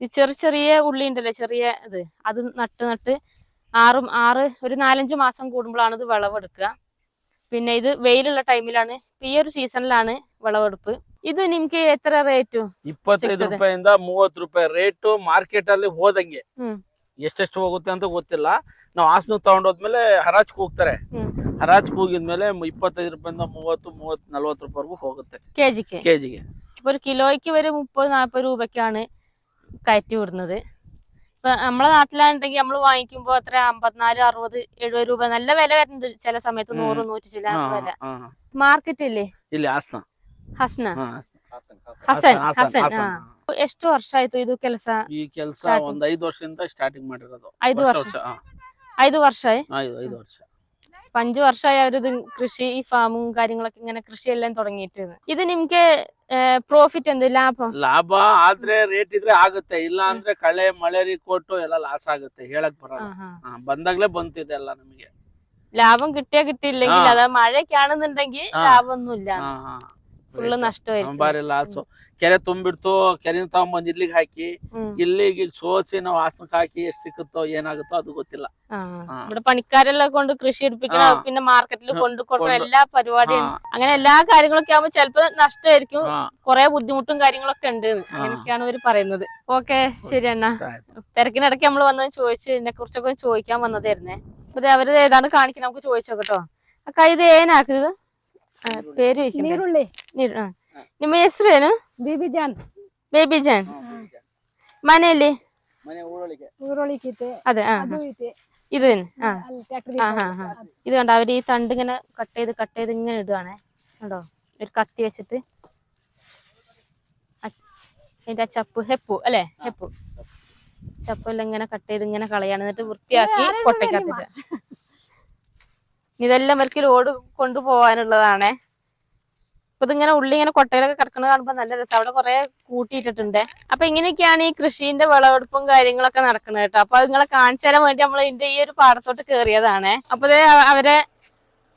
ഈ ചെറിയ ചെറിയ ഉള്ളി ഉണ്ടല്ലോ ചെറിയ ഇത്. അത് നട്ട് നട്ട് ആറ് ആറ് ഒരു നാലഞ്ച് മാസം കൂടുമ്പോഴാണ് ഇത് വിളവെടുക്കുക. പിന്നെ ഇത് വെയിലുള്ള ടൈമിലാണ് ഈ ഒരു സീസണിലാണ് വിളവെടുപ്പ്. ഇത് ನಿಮ್ಗೆ എത്ര റേറ്റും ಇಪ್ಪತ್ತೈದು ರೂಪಾಯಿಂದ ಮೂವತ್ತು ರೂಪಾಯಿ ರೇಟು ಮಾರ್ಕೆಟ್ ಅಲ್ಲಿ ಹೋದಂಗೆ ಎಷ್ಟೆಷ್ಟು ಹೋಗುತ್ತೆ ಅಂತ ಗೊತ್ತಿಲ್ಲ ನಾವು ಹಾಸನ ತಗೊಂಡೋದ್ಮೇಲೆ ಹರಾಜ್ ಕೂಗ್ತಾರೆ ಹ್ಮ್ ಹರಾಜ್ ಕೂಗಿದ್ಮೇಲೆ ಮು- ಇಪ್ಪತ್ತೈದು ರೂಪಾಯಿಂದ ಮೂವತ್ತು ಮೂವತ್ತು ನಲ್ವತ್ತು ರೂಪಾಯಿವರೆಗೂ ಹೋಗುತ್ತೆ കെജിക്ക് ಕೆಜಿಗೆ ഇപ്പൊ ഒരു കിലോയ്ക്ക് വരെ മുപ്പത് നാൽപ്പത് രൂപയ്ക്കാണ് കയറ്റി വിടുന്നത് ഇപ്പൊ നമ്മളെ നാട്ടിലാണെങ്കിൽ നമ്മൾ വാങ്ങിക്കുമ്പോ എത്ര അമ്പത്തിനാല് അറുപത് എഴുപത് രൂപ നല്ല വില വരുന്നുണ്ട് ചില സമയത്ത് നൂറ് നൂറ്റി ചില ಹಾ, വില ಹಾ, ಹಾ. മാർക്കറ്റ് ഇല്ലേ ಇಲ್ಲಿ ಹಾಸನ ಹಸ್ನ ಹಾ, ಹಾಸನ. ಹಸನ್ ಹಸನ್ ಎಷ್ಟು ವರ್ಷ ಆಯ್ತು ಇದು ಕೆಲಸ ಈ ಕೆಲಸ ಒಂದ್ ಐದು ವರ್ಷದಿಂದ ಸ್ಟಾರ್ಟಿಂಗ್ ಮಾಡಿರೋದು ಐದು ವರ್ಷ ಐದು ವರ್ಷ ಐದು ವರ್ಷ അഞ്ചു വർഷമായി അവരിത് കൃഷി ഈ ഫാമും കാര്യങ്ങളൊക്കെ ಕೃಷಿ കൃഷിയെല്ലാം തുടങ്ങിയിട്ട് ಇದು നിಮಗೆ ಪ್ರಾಫಿಟ್ ಎಂದ ಲಾಭ ಲಾಭ ಆದ್ರೆ ರೇಟ್ ಇದ್ರೆ ಆಗುತ್ತೆ ಇಲ್ಲ ಅಂದ್ರೆ ಕಳೆ ಮಳೆರಿ ಕೊಟ್ಟು ಎಲ್ಲ ಲಾಸ್ ಆಗುತ್ತೆ ಹೇಳಕ್ ಬರಲ್ಲ ಬಂದಾಗ್ಲೇ ಬಂತಿದೆ ಎಲ್ಲ ನಮಗೆ ലാഭം കിട്ടിയാ കിട്ടിയില്ലെങ്കിൽ അത് മഴയൊക്കെ ആണെന്നുണ്ടെങ്കിൽ ലാഭമൊന്നുമില്ല ಹಾ, ಹಾ. Full Rate. നഷ്ടമായിരിക്കും ಬಾರಿ ಲಾಸು ಕೆರೆ ತುಂಬಿಡ್ತು ಕೆರೆ ತಗೊಂಬಂದ್ ಇಲ್ಲಿಗೆ ಹಾಕಿ ഉം. ಇಲ್ಲಿಗೆ ಸೋಸಿ ನಾವು ಹಾಸನಕ್ಕೆ ಹಾಕಿ ಎಷ್ಟು ಸಿಕ್ಕುತ್ತೋ ಏನಾಗುತ್ತೋ ಅದು ಗೊತ್ತಿಲ್ಲ ആ. ആ. ഇവിടെ പണിക്കാരെല്ലാം കൊണ്ട് കൃഷി എടുപ്പിക്കണം ആ. പിന്നെ മാർക്കറ്റിൽ കൊണ്ടു കൊടുക്കണം കൊണ്ട്. എല്ലാ പരിപാടിയും ആ, അങ്ങനെ എല്ലാ കാര്യങ്ങളൊക്കെ ആവുമ്പോ ചിലപ്പോ നഷ്ടമായിരിക്കും ആ, കുറെ ബുദ്ധിമുട്ടും കാര്യങ്ങളൊക്കെ ഉണ്ട് അങ്ങനെയൊക്കെയാണ് ഇവര് പറയുന്നത് ഓക്കെ ശരി അണ്ണ ಆಯ್ತು. തിരക്കിനിടയ്ക്ക് നമ്മൾ വന്ന് ചോദിച്ചു ഇതിനെ കുറിച്ചൊക്കെ ചോദിക്കാൻ വന്നതായിരുന്നേ അപ്പൊ ദേ അവര് ഏതാണ് കാണിക്കണം നമുക്ക് ചോദിച്ചോ കേട്ടോ ಅಕ್ಕ ಇದು ಏನಾಗ್ತದೆ ಆ, ಪೇರು ಇಕ್ಕಿಂದೆ. ನೀರುಳ್ಳಿ ನೀರು ಆ. ನಿಮ್ಮ ಹೆಸರು ಏನು ಬಿಬಿ ಜಾನ್ ಬೇಬಿ ಜಾನ್ ಮನೆಯಲ್ಲಿ ಮನೆ ಊರೊಳಗೆ ಊರೊಳಿಗೆ ಐತೆ അതെ ആ ಅದು ಐತೆ ഇത് തന്നെ ആ ಅಲ್ಲಿ ಟ್ಯಾಕ್ಟ್ರಿ ആ ആ ആ ഇത് കണ്ടോ അവര് ഈ തണ്ട് ഇങ്ങനെ കട്ട് ചെയ്ത് കട്ട് ചെയ്ത് ഇങ്ങനെ ഇടുവാണേ കണ്ടോ ഒരു കത്തി വെച്ചിട്ട് അ- അതിന്റെ ആ ചപ്പ് ഹെപ്പു അല്ലെ ഹെപ്പു ചപ്പെല്ലാം ഇങ്ങനെ കട്ട് ചെയ്ത് ഇങ്ങനെ കളയാണ് എന്നിട്ട് വൃത്തിയാക്കി കൊട്ടയ്ക്കകത്തിട്ട് ഇതെല്ലാം ഇവർക്ക് ലോഡ് കൊണ്ടുപോകാനുള്ളതാണേ അപ്പൊ ഇതിങ്ങനെ ഉള്ളി ഇങ്ങനെ കൊട്ടയിലൊക്കെ കിടക്കുന്നത് കാണുമ്പോൾ നല്ല രസം. അവിടെ കുറെ കൂട്ടിയിട്ടിട്ടുണ്ട്. അപ്പൊ ഇങ്ങനെയൊക്കെയാണ് ഈ കൃഷിന്റെ വിളവെടുപ്പും കാര്യങ്ങളൊക്കെ നടക്കുന്നത് കേട്ടോ. അപ്പൊ നിങ്ങളെ കാണിച്ചു തരാൻ വേണ്ടി നമ്മൾ ഇതിന്റെ ഈ ഒരു പാടത്തോട്ട് കയറിയതാണ് അപ്പൊ അവരെ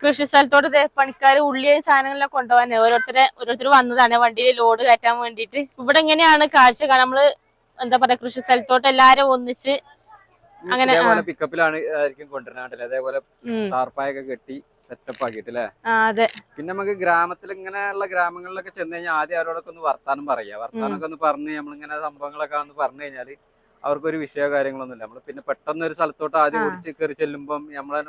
കൃഷി സ്ഥലത്തോട്ട് ദേ പണിക്കാർ ഉള്ളിയും സാധനങ്ങളെല്ലാം കൊണ്ടുപോകാൻ ഓരോരുത്തരെ ഓരോരുത്തർ വന്നതാണ് വണ്ടിയിൽ ലോഡ് കയറ്റാൻ വേണ്ടിയിട്ട്. ഇവിടെ എങ്ങനെയാണ് കാഴ്ച നമ്മൾ എന്താ പറയാ കൃഷി സ്ഥലത്തോട്ട് എല്ലാരും ഒന്നിച്ച് അങ്ങനെ, പിക്കപ്പിലാണ് ആയിരിക്കും കൊണ്ടുവരുന്നത് അതേപോലെ താർപ്പായൊക്കെ കെട്ടി സെറ്റപ്പ് ആക്കിയിട്ടല്ലേ? അതെ. പിന്നെ നമുക്ക് ഗ്രാമത്തിൽ ഇങ്ങനെയുള്ള ഗ്രാമങ്ങളിലൊക്കെ ചെന്ന് കഴിഞ്ഞാൽ ആദ്യം അവരോടൊക്കെ ഒന്ന് വർത്താനം പറയാ. വർത്താനൊക്കെ ഒന്ന് പറഞ്ഞ് നമ്മളിങ്ങനെ സംഭവങ്ങളൊക്കെ ഒന്ന് പറഞ്ഞു കഴിഞ്ഞാൽ അവർക്കൊരു വിഷയോ കാര്യങ്ങളൊന്നും ഇല്ല നമ്മൾ പിന്നെ പെട്ടെന്ന് ഒരു സ്ഥലത്തോട്ട് ആദ്യം. ഓടിച്ച് കയറി ചെല്ലുമ്പം നമ്മളെ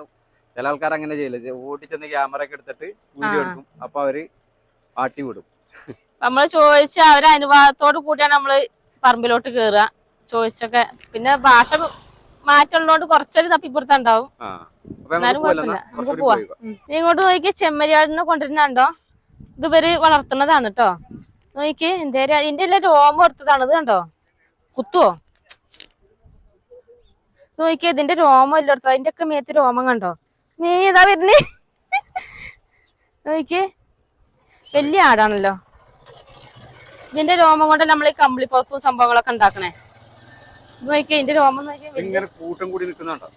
ചില ആൾക്കാർ അങ്ങനെ ചെയ്യില്ല ചെ- ഓടി ചെന്ന് ക്യാമറ ഒക്കെ എടുത്തിട്ട് വീഡിയോ. എടുക്കും. അപ്പൊ അവർ ആട്ടി വിടും. നമ്മൾ ചോദിച്ച അവരെ അനുവാദത്തോട് കൂടിയാണ് നമ്മൾ പറമ്പിലോട്ട് കേറുക. ചോദിച്ചൊക്കെ. പിന്നെ ഭാഷ മാറ്റമുള്ളതുകൊണ്ട് കുറച്ചൊരു തപ്പിപ്പുറത്തുണ്ടാവും എന്നാലും കുഴപ്പമില്ല. നമുക്ക് പോവാം. ഇങ്ങോട്ട് നോക്കി ചെമ്മരിയാടിനെ കൊണ്ടുവരുന്നുണ്ടോ? ഇത് ഇവർ വളർത്തുന്നതാണ് കേട്ടോ നോക്കി എന്തേലും ഇതിന്റെ എല്ലാം രോമം എടുത്തതാണ്. ഇത് കണ്ടോ? കുത്തുവോ? നോക്കി ഇതിന്റെ രോമം എല്ലാം എടുത്തത്. അതിന്റെ ഒക്കെ മേത്ത് രോമം കണ്ടോ? നീ ഇതാ വരുന്നേ. നോക്കി വലിയ ആടാണല്ലോ. ഇതിന്റെ രോമം കൊണ്ട് നമ്മൾ ഈ കമ്പിളി പപ്പും സംഭവങ്ങളൊക്കെ ഉണ്ടാക്കണേ? ഇതിന്റെ രോമം കൂട്ടം കൂടി നിൽക്കുന്നുണ്ടോ.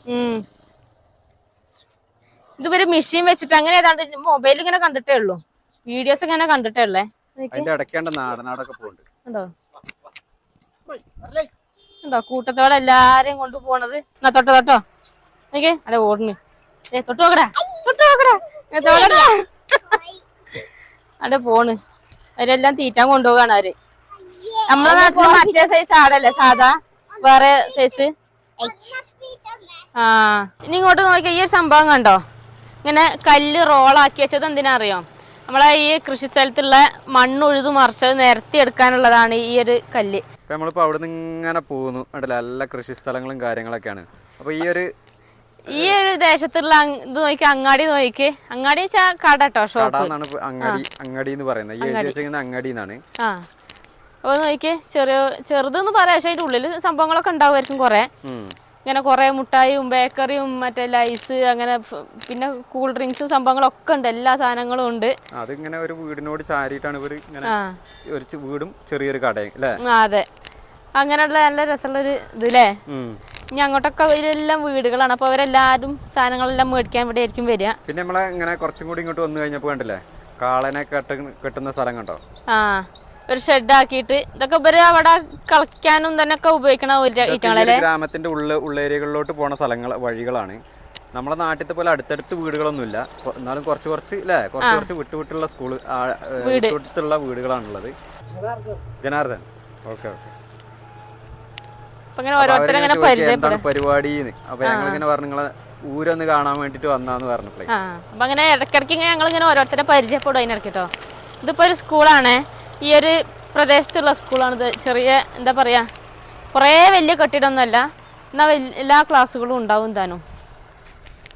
ഇതുവരെ മെഷീൻ വെച്ചിട്ട് അങ്ങനെ ഏതാണ്ട് മൊബൈൽ ഇങ്ങനെ കണ്ടിട്ടേ ഉള്ളൂ. വീഡിയോസ് ഇങ്ങനെ കണ്ടിട്ടേ ഉള്ളേ. കണ്ടോ കൂട്ടത്തോടെ എല്ലാരെയും കൊണ്ട് പോണത്. എന്നാ തൊട്ടോ തൊട്ടോ. നോക്കേ അടെ ഓടുന്നു. ഏ തൊട്ട് നോക്കടാ. തൊട്ട് നോക്കടാ. അവിടെ പോണ്. അവരെല്ലാം തീറ്റാൻ കൊണ്ടുപോകാണ് അവർ. നമ്മളെ നാട്ടിൽ മറ്റേ സൈസ് ആടല്ലേ സാധാ? വേറെ സൈസ് ആ. ഇനി ഇങ്ങോട്ട് നോക്കിയാ ഈ ഒരു സംഭവം കണ്ടോ? ഇങ്ങനെ കല്ല് റോളാക്കി വെച്ചത് എന്തിനാ അറിയോ നമ്മളെ ഈ കൃഷി സ്ഥലത്തുള്ള മണ്ണ് ഉഴുതു മറിച്ചത് നിരത്തി എടുക്കാനുള്ളതാണ് ഈ ഒരു കല്ല്. ഇപ്പൊ നമ്മളിപ്പോ അവിടെ നിന്ന് ഇങ്ങനെ പോകുന്നു. കണ്ടില്ലേ? നല്ല കൃഷി സ്ഥലങ്ങളും കാര്യങ്ങളൊക്കെയാണ്. അപ്പൊ ഈ ഒരു ഈ ഒരു ദേശത്തുള്ള ഇത് നോക്കി അങ്ങാടി നോക്കി. അങ്ങാടി വെച്ചാ കട കേട്ടോ ഷോപ്പ്. അങ്ങാടി അങ്ങാടി എന്ന് പറയുന്നത്. ഈ എഴുതി വെച്ചിരിക്കുന്ന അങ്ങാടി എന്നാണ്. അപ്പൊ നോക്കിയേ ചെറിയ ചെറുതെന്ന് പറയാം പക്ഷെ അതിന്റെ ഉള്ളിൽ സംഭവങ്ങളൊക്കെ ഉണ്ടാവുമായിരിക്കും കൊറേ. ഇങ്ങനെ കുറെ മുട്ടായും ബേക്കറിയും മറ്റേ ലൈസ് അങ്ങനെ പിന്നെ കൂൾ ഡ്രിങ്ക്സും സംഭവങ്ങളൊക്കെ ഉണ്ട്. എല്ലാ സാധനങ്ങളും ഉണ്ട്. അതിങ്ങനെ ഒരു വീടിനോട് ചാരിയിട്ടാണ് ഇങ്ങനെ ഒരു വീടും ചെറിയൊരു കടയും അല്ലേ? അതെ. അങ്ങനെയുള്ള നല്ല രസമുള്ളൊരു ഇതില്ലേ ഉം. ഇനി അങ്ങോട്ടൊക്കെ ഇവരെല്ലാം വീടുകളാണ്. അപ്പൊ അവരെല്ലാരും സാധനങ്ങളെല്ലാം മേടിക്കാൻ ഇവിടെ ആയിരിക്കും വരിക. പിന്നെ നമ്മളെ ഇങ്ങനെ കുറച്ചും കൂടി ഇങ്ങോട്ട് വന്നു കഴിഞ്ഞപ്പോ കണ്ടില്ലേ? കാളനെ കെട്ട കെട്ടുന്ന സ്ഥലം കണ്ടോ? ആ. ഒരു ഷെഡ് ആക്കിയിട്ട് ഇതൊക്കെ ഇവർ അവിടെ കളിക്കാനും തന്നെ ഒക്കെ ഉപയോഗിക്കണ ഈറ്റങ്ങളല്ലേ ഗ്രാമത്തിന്റെ ഉള്ള ഉള്ളേരിയകളിലോട്ട് പോണ സ്ഥലങ്ങൾ വഴികളാണ്. നമ്മളെ നാട്ടിലത്തെ പോലെ അടുത്തടുത്ത് വീടുകളൊന്നുമില്ല. എന്നാലും കുറച്ച് കുറച്ച് അല്ലേ കുറച്ച് കുറച്ച് വിട്ടു വിട്ടുള്ള സ്കൂൾ വിട്ടുവിട്ടുള്ള വീടുകളാണുള്ളത്. ജനാർദ്ദൻ. Okay okay. പരിപാടി അപ്പൊ ഞങ്ങളിങ്ങനെ പറഞ്ഞു നിങ്ങളെ ഊരൊന്ന് കാണാൻ വേണ്ടിട്ട് വന്നാന്ന് പറഞ്ഞപ്പോഴേ ആ. അപ്പൊ അങ്ങനെ ഞങ്ങൾ ഇങ്ങനെ ഓരോരുത്തരെ പരിചയപ്പെടും അതിനിടയ്ക്ക് കേട്ടോ ഇതിപ്പോ ഒരു സ്കൂളാണ് ഈ ഒരു പ്രദേശത്തുള്ള സ്കൂളാണ് ഇത് ചെറിയ എന്താ പറയുക കുറേ വലിയ കെട്ടിടമൊന്നുമല്ല. എന്നാൽ എല്ലാ ക്ലാസ്സുകളും ഉണ്ടാവും താനും.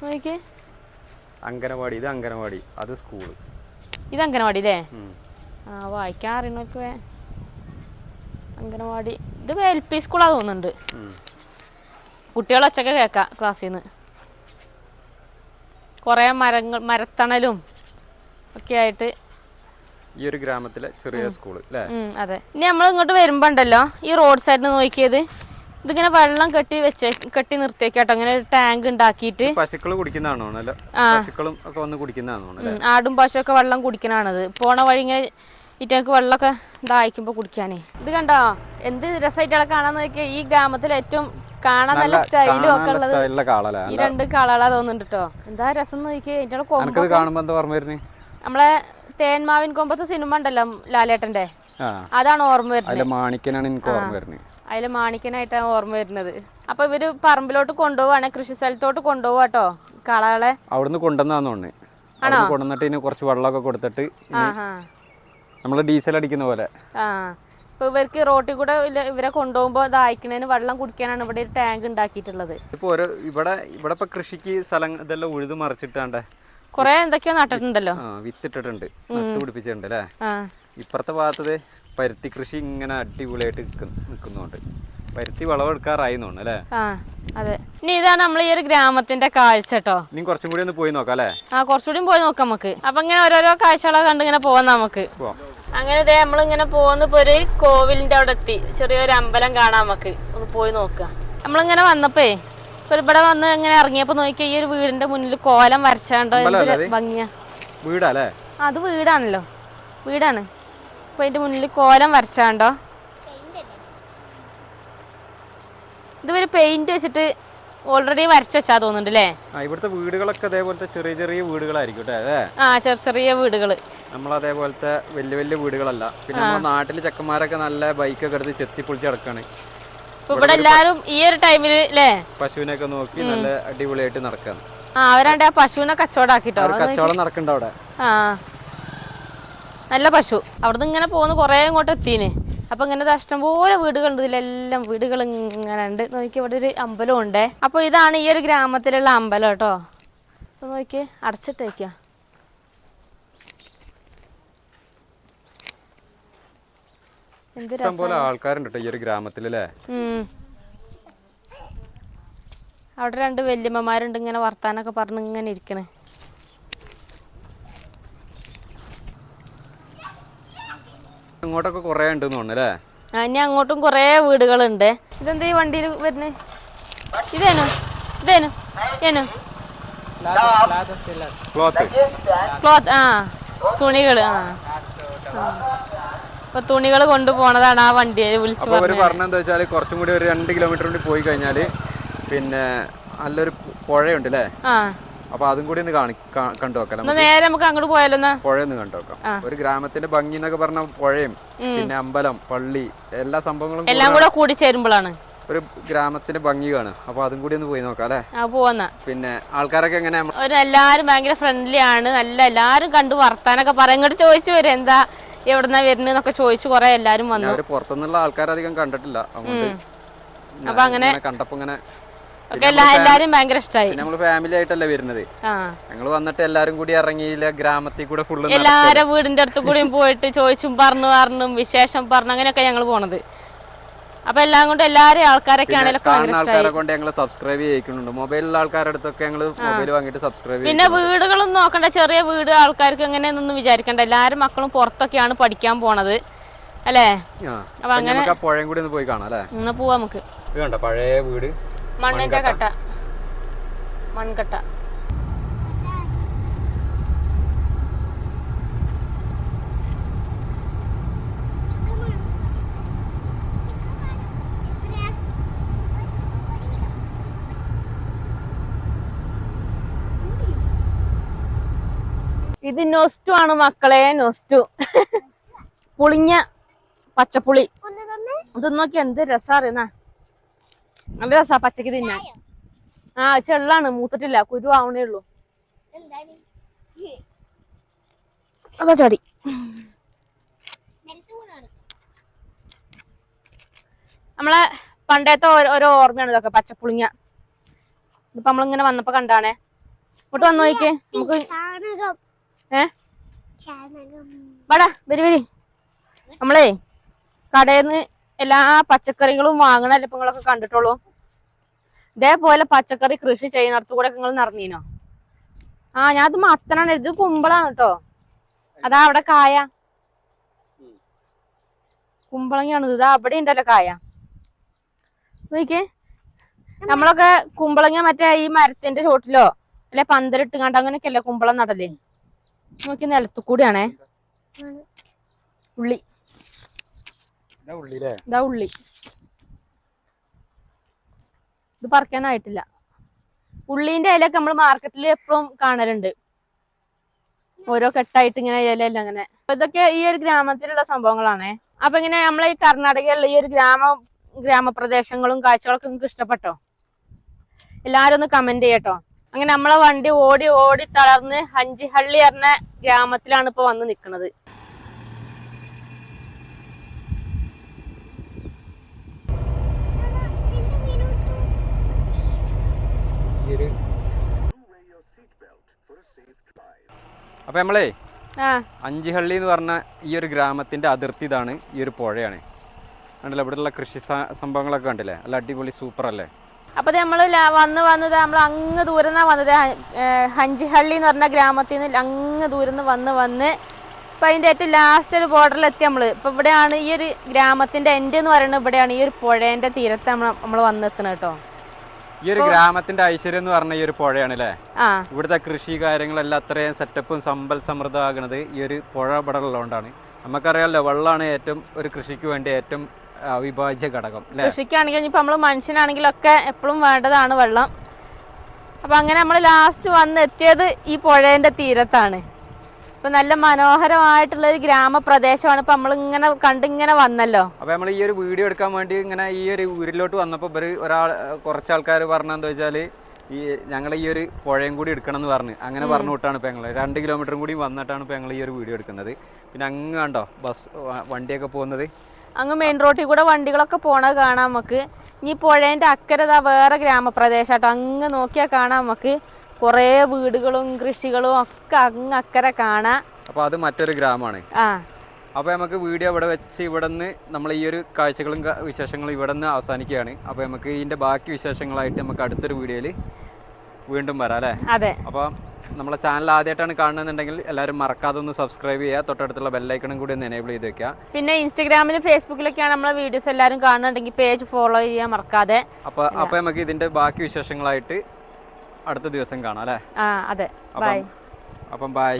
നോക്കിയേ അങ്കനവാടി ഇത് അങ്കനവാടി അത് സ്കൂൾ ഇത് അംഗനവാടി അല്ലേ? ആ വായിക്കാൻ അറിയണവർക്ക് വേ. അംഗനവാടി. ഇത് എൽ പി സ്കൂളാ തോന്നുന്നുണ്ട്. കുട്ടികൾ ഒച്ചൊക്കെ കേൾക്കാം ക്ലാസ്സിൽ നിന്ന് കുറേ മരങ്ങൾ മരത്തണലും ഒക്കെ ആയിട്ട് ഈ ഒരു ഗ്രാമത്തിലെ ചെറിയ സ്കൂൾ അല്ലേ അതെ. ഇനി നമ്മൾ ഇങ്ങോട്ട് വരുമ്പോ ഉണ്ടല്ലോ ഈ റോഡ് സൈഡിൽ നോക്കിയത്. ഇതിങ്ങനെ വെള്ളം കെട്ടി വെച്ചേ കെട്ടി നിർത്തിയേക്കാട്ടോ. ഇങ്ങനെ ഒരു ടാങ്ക് ഉണ്ടാക്കിയിട്ട്. പശുക്കൾ കുടിക്കുന്നതാണോ പശുക്കളും ഒക്കെ വന്ന് കുടിക്കുന്നതാണോ ആടും പശുവൊക്കെ വെള്ളം കുടിക്കുന്നതാണത് പോണ വഴി ഇങ്ങനെ ഇറ്റങ്ങൾക്ക് വെള്ളമൊക്കെ ഇതായിക്കുമ്പോ കുടിക്കാനേ. ഇത് കണ്ടോ? എന്ത് രസമായിട്ടാണ് കാണാൻ നോക്കിയാ. ഈ ഗ്രാമത്തിൽ ഏറ്റവും കാണാൻ നല്ല സ്റ്റൈലും ഒക്കെ ഉള്ളത് ഈ രണ്ട് കളകളാ തോന്നുന്നുണ്ട് കേട്ടോ എന്താ രസം നോക്കിയേ. ഇതിന്റെ കൊമ്പ് എനിക്കത് കാണുമ്പോ എന്താ ഓർമ്മ വരുന്നേ? നമ്മളെ തേന്മാവിൻ കൊമ്പത്തെ സിനിമ ഉണ്ടല്ലോ ലാലേട്ടന്റെ അതാണ് ഓർമ്മ വരുന്നത്. അതിൽ മാണിക്കനാണ് എനിക്ക് ഓർമ്മ വരുന്നത്. അതിൽ മാണിക്കനായിട്ടാണ് ഓർമ്മ വരുന്നത്. അപ്പൊ ഇവർ പറമ്പിലോട്ട് കൊണ്ടുപോവാണ് കൃഷി സ്ഥലത്തോട്ട് കൊണ്ടുപോവാട്ടോ കളകളെ. അവിടുന്ന് കൊണ്ടുവന്നാന്ന് തോന്നുന്നു. അവിടുന്ന് കൊണ്ടുവന്നിട്ട് ഇതിന് കുറച്ച് വെള്ളമൊക്കെ കൊടുത്തിട്ട് നമ്മൾ ഡീസൽ അടിക്കുന്ന പോലെ. ഇപ്പൊ ഇവർക്ക് റോട്ടിൽ കൂടെ ഇവരെ കൊണ്ടുപോകുമ്പോ ദാഹിക്കണേന് വെള്ളം കുടിക്കാനാണ് ഇവിടെ ഒരു ടാങ്ക് ഉണ്ടാക്കിയിട്ടുള്ളത്. ഇപ്പൊ ഇവിടെ ഇവിടെ ഇപ്പൊ കൃഷിക്ക് സ്ഥലം ഇതെല്ലാം ഉഴുത് മറിച്ചിട്ടാണ്ടേ. കൊറേ എന്തൊക്കെയോ നട്ടിട്ടുണ്ടല്ലോ. വിത്തിട്ടിട്ടുണ്ട്. നട്ടുപിടിപ്പിച്ചിട്ടുണ്ട് അല്ലേ? ഇപ്പുറത്തെ ഭാഗത്ത് പരുത്തി കൃഷി ഇങ്ങനെ അടിപൊളിയായിട്ട് നിൽക്കുന്നു നിൽക്കുന്നുണ്ട് പരുത്തി വിളവെടുക്കാറായി തോന്നുന്നു അല്ലേ? അതെ. ഇനി ഇതാ നമ്മൾ ഈ ഒരു ഗ്രാമത്തിന്റെ കാഴ്ച കേട്ടോ ഇനി കുറച്ചും കൂടി ഒന്ന് പോയി നോക്കാം അല്ലേ? ആ കുറച്ചുകൂടി പോയി നോക്കാം നമുക്ക്. അപ്പൊ ഇങ്ങനെ ഓരോരോ കാഴ്ചകളൊക്കെ കണ്ട് ഇങ്ങനെ പോവാം നമുക്ക്. അങ്ങനെ ഇതേ നമ്മളിങ്ങനെ പോകുന്ന ഇപ്പൊ ഒരു കോവിലിന്റെ അവിടെ എത്തി ചെറിയൊരു അമ്പലം കാണാൻ നമുക്ക്. ഒന്ന് പോയി നോക്കാം. നമ്മളിങ്ങനെ വന്നപ്പേ ഇപ്പൊ ഇവിടെ വന്ന് ഇങ്ങനെ ഇറങ്ങിയപ്പോ നോക്കിയാ ഈ ഒരു വീടിന്റെ മുന്നിൽ കോലം വരച്ചാണ്ടോ എന്ത് അമ്പലമല്ലേ ഭംഗിയാ. വീടാല്ലേ? അത് വീടാണല്ലോ. വീടാണ്. അപ്പൊ അതിന്റെ മുന്നിൽ കോലം വരച്ചാണ്ടോ? ഇതുവരെ പെയിന്റ് വെച്ചിട്ട് ഓൾറെഡി വരച്ചു വെച്ചാ തോന്നുന്നുണ്ട് അല്ലേ? ഇവിടുത്തെ വീടുകളൊക്കെ അതേപോലത്തെ ചെറിയ ചെറിയ വീടുകളായിരിക്കും ആ ചെറിയ ചെറിയ വീടുകൾ. നമ്മൾ അതേപോലത്തെ വലിയ വലിയ വീടുകളല്ല. പിന്നെ നമ്മുടെ നാട്ടിലെ ചെക്കന്മാരൊക്കെ നല്ല ബൈക്കൊക്കെ എടുത്ത് ചെത്തിപ്പൊളിച്ച് കിടക്കാണ് ഇപ്പൊ ഇവിടെ എല്ലാരും ഈ ഒരു ടൈമിൽ അല്ലേ പശുവിനെയൊക്കെ നോക്കി നല്ല അടിപൊളിയായിട്ട് നടക്കാം ആ അവരാണ്ട് ആ പശുവിനെ കച്ചവടാക്കിട്ടോ. കച്ചവടം നടക്കണ്ട അവിടെ ആ. നല്ല പശു. അവിടുന്ന് ഇങ്ങനെ പോകുന്ന കുറേ ഇങ്ങോട്ട് എത്തീന്. അപ്പൊ ഇങ്ങനെ ഇഷ്ടംപോലെ വീടുകളുണ്ട്. ഇതിലെല്ലാം വീടുകൾ ഇങ്ങനെ ഉണ്ട്. നോക്കി ഇവിടെ ഒരു അമ്പലം ഉണ്ട്. അപ്പൊ ഇതാണ് ഈ ഒരു ഗ്രാമത്തിലുള്ള അമ്പലം കേട്ടോ. നോക്കി അടച്ചിട്ടേക്ക ഇഷ്ടം പോലെ ആൾക്കാരുണ്ട് കേട്ടോ ഈ ഒരു ഗ്രാമത്തിലല്ലേ അവിടെ രണ്ട് വല്യമ്മമാരുണ്ട് ഇങ്ങനെ വർത്താനൊക്കെ പറഞ്ഞ് ഇങ്ങനെ ഇരിക്കണ്. ഇങ്ങോട്ടൊക്കെ കുറേ ഉണ്ടെന്ന് തോന്നുന്നല്ലേ ഇനി അങ്ങോട്ടും കുറേ വീടുകളുണ്ട്. ഇതെന്താ ഈ വണ്ടിയിൽ വരുന്നത് ഇതേനു ഇതേനു ഏനു ക്ലോത്ത് ക്ലോത്ത് ആ തുണികൾ ആ. അപ്പൊ തുണികൾ കൊണ്ടുപോണതാണ് ആ വണ്ടിയെ വിളിച്ചു അപ്പോൾ അവർ പറഞ്ഞത്. പറഞ്ഞെന്താ വെച്ചാൽ കുറച്ചും കൂടി ഒരു രണ്ട് കിലോമീറ്റർ കൂടി പോയി കഴിഞ്ഞാൽ പിന്നെ നല്ലൊരു പുഴയുണ്ട് അല്ലേ ആ. അപ്പൊ അതും കൂടി ഒന്ന് കാണി കാ- കണ്ടു വെക്കാം എന്നാ നേരെ നമുക്ക് അങ്ങോട്ട് പോയാലോ എന്നാ? പുഴ ഒന്ന് കണ്ടു വെക്കാം ഒരു ഗ്രാമത്തിന്റെ ഭംഗി എന്നൊക്കെ പറഞ്ഞ പുഴയും പിന്നെ അമ്പലം പള്ളി എല്ലാ സംഭവങ്ങളും എല്ലാം കൂടെ കൂടി ചേരുമ്പോഴാണ് ഒരു ഗ്രാമത്തിന്റെ ഭംഗി കാണും അപ്പൊ അതും കൂടി ഒന്ന് പോയി നോക്കാം അല്ലെ ആ പോവാന്ന പിന്നെ ആൾക്കാരൊക്കെ എങ്ങനെ ഒരു എല്ലാരും ഭയങ്കര ഫ്രണ്ട്ലി ആണ്. നല്ല എല്ലാരും കണ്ടു വർത്താനൊക്കെ പറയാം. ഇങ്ങോട്ട് ചോദിച്ചു വരും എന്താ എവിടുന്നാ വരുന്നൊക്കെ ചോദിച്ചു കൊറേ എല്ലാരും വന്നു. പുറത്തുനിന്നുള്ള ആൾക്കാരധികം കണ്ടിട്ടില്ല. അപ്പൊ അങ്ങനെ കണ്ടപ്പോ ഇങ്ങനെ എല്ലാരും ഭയങ്കര ഇഷ്ടമായി നമ്മൾ ഫാമിലി ആയിട്ടല്ലേ വരുന്നത്. ഞങ്ങൾ വന്നിട്ട് എല്ലാരും കൂടി ഇറങ്ങിയില്ല ഗ്രാമത്തിൽ കൂടെ ഫുള്ള് എല്ലാരും വീടിന്റെ അടുത്ത് കൂടിയും പോയിട്ട് ചോദിച്ചും പറഞ്ഞു പറഞ്ഞും വിശേഷം പറഞ്ഞു അങ്ങനെയൊക്കെ ഞങ്ങൾ പോണത്. അപ്പൊ എല്ലാം കൊണ്ട് എല്ലാരും ആൾക്കാരൊക്കെ ആണെങ്കിലും ആൾക്കാരെ കൊണ്ട് ഞങ്ങൾ സബ്സ്ക്രൈബ് ചെയ്യിക്കുന്നുണ്ട്. മൊബൈലിലുള്ള ആൾക്കാരുടെ അടുത്തൊക്കെ ഞങ്ങൾ മൊബൈൽ വാങ്ങിയിട്ട് സബ്സ്ക്രൈബ് പിന്നെ വീടുകളൊന്നും നോക്കണ്ട. ചെറിയ വീട് ആൾക്കാർക്ക് എങ്ങനെയൊന്നും വിചാരിക്കണ്ട. എല്ലാരും മക്കളും പുറത്തൊക്കെയാണ് പഠിക്കാൻ പോണത്. അല്ലേ? അപ്പൊ അങ്ങനെ പുഴയും കൂടി ഒന്ന് പോയി കാണാം അല്ലേ? എന്നാ പോവാ നമുക്ക്. ഇത് കണ്ടോ? പഴയ വീട്. മണ്ണിന്റെ കട്ട. മൺകട്ട. ഇത് നൊസ്റ്റു ആണ് മക്കളെ നൊസ്റ്റു. പുളിഞ്ഞ പച്ചപ്പുളി. ഇത് നോക്കി എന്ത് രസാ അറിയുന്ന നല്ല രസാ പച്ചക്ക് തിന്നാൻ. ആ ചെള്ളാണ് മൂത്തിട്ടില്ല കുരു ആവണേ ഉള്ളൂ. അതാ ചടി. നമ്മളെ പണ്ടത്തെ ഓരോ ഓർമ്മയാണ് ഇതൊക്കെ പച്ചപ്പുളിങ്ങ. ഇതിപ്പോ നമ്മളിങ്ങനെ വന്നപ്പോ കണ്ടാണേ. ഇങ്ങോട്ട് വന്നു നോക്കേ നമുക്ക് ഏ? വാടാ വരി വരി. നമ്മളേ കടയിന്ന് എല്ലാ പച്ചക്കറികളും വാങ്ങണല്ലേ ഇപ്പൊ നിങ്ങളൊക്കെ കണ്ടിട്ടുള്ളൂ? ഇതേപോലെ പച്ചക്കറി കൃഷി ചെയ്യുന്നിടത്ത് കൂടെ നിങ്ങൾ നടന്നീനോ? ആ ഞാൻ അത് മത്തനാണ് ഇത് കുമ്പളാണ് കേട്ടോ അതാ അവിടെ കായ. കുമ്പളങ്ങയാണ് ഇത്. അവിടെ ഉണ്ടല്ലോ കായ. നോക്കിക്കേ നമ്മളൊക്കെ കുമ്പളങ്ങ മറ്റേ ഈ മരത്തിന്റെ ചോട്ടിലോ അല്ലെ പന്തലിട്ട് കണ്ട അങ്ങനെയൊക്കെ അല്ലേ കുമ്പളം നടൽ? നോക്കി നിലത്തു കൂടിയാണേ ഉള്ളി. ഇതാ ഉള്ളി ഇത് പറിക്കാനായിട്ടില്ല. ഉള്ളീന്റെ ഇലയൊക്കെ നമ്മൾ മാർക്കറ്റിൽ എപ്പോഴും കാണലുണ്ട്. ഓരോ കെട്ടായിട്ട് ഇങ്ങനെ ഇലയല്ല അങ്ങനെ. ഇതൊക്കെ ഈ ഒരു ഗ്രാമത്തിലുള്ള സംഭവങ്ങളാണേ. അപ്പൊ ഇങ്ങനെ നമ്മളെ ഈ കർണാടകയിലുള്ള ഈ ഒരു ഗ്രാമ ഗ്രാമപ്രദേശങ്ങളും കാഴ്ചകളൊക്കെ നിങ്ങൾക്ക് ഇഷ്ടപ്പെട്ടോ? എല്ലാരും ഒന്ന് കമന്റ് ചെയ്യട്ടോ. അങ്ങനെ നമ്മളെ വണ്ടി ഓടി ഓടി തളർന്ന് അഞ്ചിഹള്ളി പറഞ്ഞ ഗ്രാമത്തിലാണ് ഇപ്പൊ വന്ന് നിൽക്കുന്നത് അപ്പൊ നമ്മളേ അഞ്ചിഹള്ളി എന്ന് പറഞ്ഞ ഈ ഒരു ഗ്രാമത്തിന്റെ അതിർത്തി ഇതാണ് ഈ ഒരു പുഴയാണ്. കണ്ടില്ലേ ഇവിടെയുള്ള കൃഷി സംഭവങ്ങളൊക്കെ കണ്ടില്ലേ? അല്ല അടിപൊളി സൂപ്പർ അല്ലേ? അപ്പൊ നമ്മൾ വന്ന് വന്നത് നമ്മൾ അങ്ങ് ദൂരം വന്നത്. ഹഞ്ചിഹള്ളി എന്ന് പറഞ്ഞ ഗ്രാമത്തിൽ നിന്ന് അങ്ങ് ദൂരം നിന്ന് വന്ന് വന്ന് ഇപ്പൊ അതിന്റെ ഏറ്റവും ലാസ്റ്റ് ഒരു ബോർഡറിൽ എത്തി നമ്മൾ. ഇപ്പൊ ഇവിടെയാണ് ഈ ഒരു ഗ്രാമത്തിന്റെ എൻഡ് എന്ന് പറയുന്നത് ഇവിടെയാണ് ഈ ഒരു പുഴേന്റെ തീരത്ത് നമ്മൾ നമ്മൾ വന്നെത്തുന്നത് കേട്ടോ. ഈ ഒരു ഗ്രാമത്തിന്റെ ഐശ്വര്യം എന്ന് പറഞ്ഞ ഈ ഒരു പുഴയാണ് അല്ലേ ആ. ഇവിടുത്തെ കൃഷി കാര്യങ്ങളെല്ലാം അത്രയും സെറ്റപ്പും സമ്പൽ സമൃദ്ധമാകുന്നത് ഈ ഒരു പുഴ ഇവിടെ ഉള്ളതുകൊണ്ടാണ്. നമുക്കറിയാമല്ലോ വെള്ളമാണ് ഏറ്റവും ഒരു കൃഷിക്ക് വേണ്ടി ഏറ്റവും അവിഭാജ്യ ഘടകം കൃഷിക്കാണെങ്കിൽ കൃഷിക്കാണെങ്കിലും ഇപ്പൊ നമ്മൾ മനുഷ്യനാണെങ്കിലൊക്കെ എപ്പോഴും വേണ്ടതാണ് വെള്ളം. അപ്പൊ അങ്ങനെ നമ്മൾ ലാസ്റ്റ് വന്ന് എത്തിയത് ഈ പുഴേന്റെ തീരത്താണ്. ഇപ്പൊ നല്ല മനോഹരമായിട്ടുള്ള ഒരു ഗ്രാമപ്രദേശമാണ്. ഇപ്പൊ നമ്മൾ ഇങ്ങനെ കണ്ടിങ്ങനെ വന്നല്ലോ. അപ്പൊ നമ്മൾ ഈ ഒരു വീഡിയോ എടുക്കാൻ വേണ്ടി ഇങ്ങനെ ഈ ഒരു ഊരിലോട്ട് വന്നപ്പോൾ ഇവർ ഒരാൾ കുറച്ച് ആൾക്കാർ പറഞ്ഞെന്താ വെച്ചാൽ ഈ ഞങ്ങൾ ഈ ഒരു പുഴയും കൂടി എടുക്കണം എന്ന് പറഞ്ഞു. അങ്ങനെ പറഞ്ഞു വിട്ടാണ് ഇപ്പൊ ഞങ്ങൾ രണ്ട് കിലോമീറ്ററും കൂടി വന്നിട്ടാണ് ഇപ്പൊ ഞങ്ങൾ ഈ ഒരു വീഡിയോ എടുക്കുന്നത്. പിന്നെ അങ്ങ് കണ്ടോ ബസ് വണ്ടിയൊക്കെ പോകുന്നത്? അങ്ങ് മെയിൻ റോഡിൽ കൂടെ വണ്ടികളൊക്കെ പോണത് കാണാം നമുക്ക്. ഇനി പുഴേന്റെ അക്കരത വേറെ ഗ്രാമപ്രദേശാട്ടോ. അങ്ങ് നോക്കിയാൽ കാണാം നമുക്ക് കുറേ വീടുകളും കൃഷികളും ഒക്കെ അങ്ങ് അക്കരെ കാണാം. അപ്പോൾ അത് മറ്റൊരു ഗ്രാമമാണ്. ആ. അപ്പോൾ നമുക്ക് വീഡിയോ ഇവിടെ വെച്ച് ഇവിടെ നിന്ന് നമ്മൾ ഈ ഒരു കാഴ്ചകളും വിശേഷങ്ങളും ഇവിടെ നിന്ന് അവസാനിക്കുകയാണ്. അപ്പോൾ നമുക്ക് ഇതിന്റെ ബാക്കി വിശേഷങ്ങളായിട്ട് നമുക്ക് അടുത്തൊരു വീഡിയോയിൽ വീണ്ടും വരാം അല്ലേ? അതെ. അപ്പോൾ നമ്മളെ ചാനൽ ആദ്യമായിട്ടാണ് കാണുന്നുണ്ടെങ്കിൽ എല്ലാവരും മറക്കാതെ ഒന്ന് സബ്സ്ക്രൈബ് ചെയ്യുക. തൊട്ടടുത്തുള്ള ബെല്ലൈക്കണും കൂടി ഒന്ന് എനേബിൾ ചെയ്ത് വെക്കുക. പിന്നെ ഇൻസ്റ്റാഗ്രാമിലും ഫേസ്ബുക്കിലൊക്കെയാണ് നമ്മളെ വീഡിയോസ് എല്ലാവരും കാണുന്നുണ്ടെങ്കിൽ പേജ് ഫോളോ ചെയ്യാൻ മറക്കാതെ. അപ്പോൾ അപ്പോൾ നമുക്ക് ഇതിന്റെ ബാക്കി വിശേഷങ്ങളായിട്ട് അടുത്ത ദിവസം കാണാം അല്ലേ? ആ അതെ. ബൈ അപ്പം അപ്പം ബായ്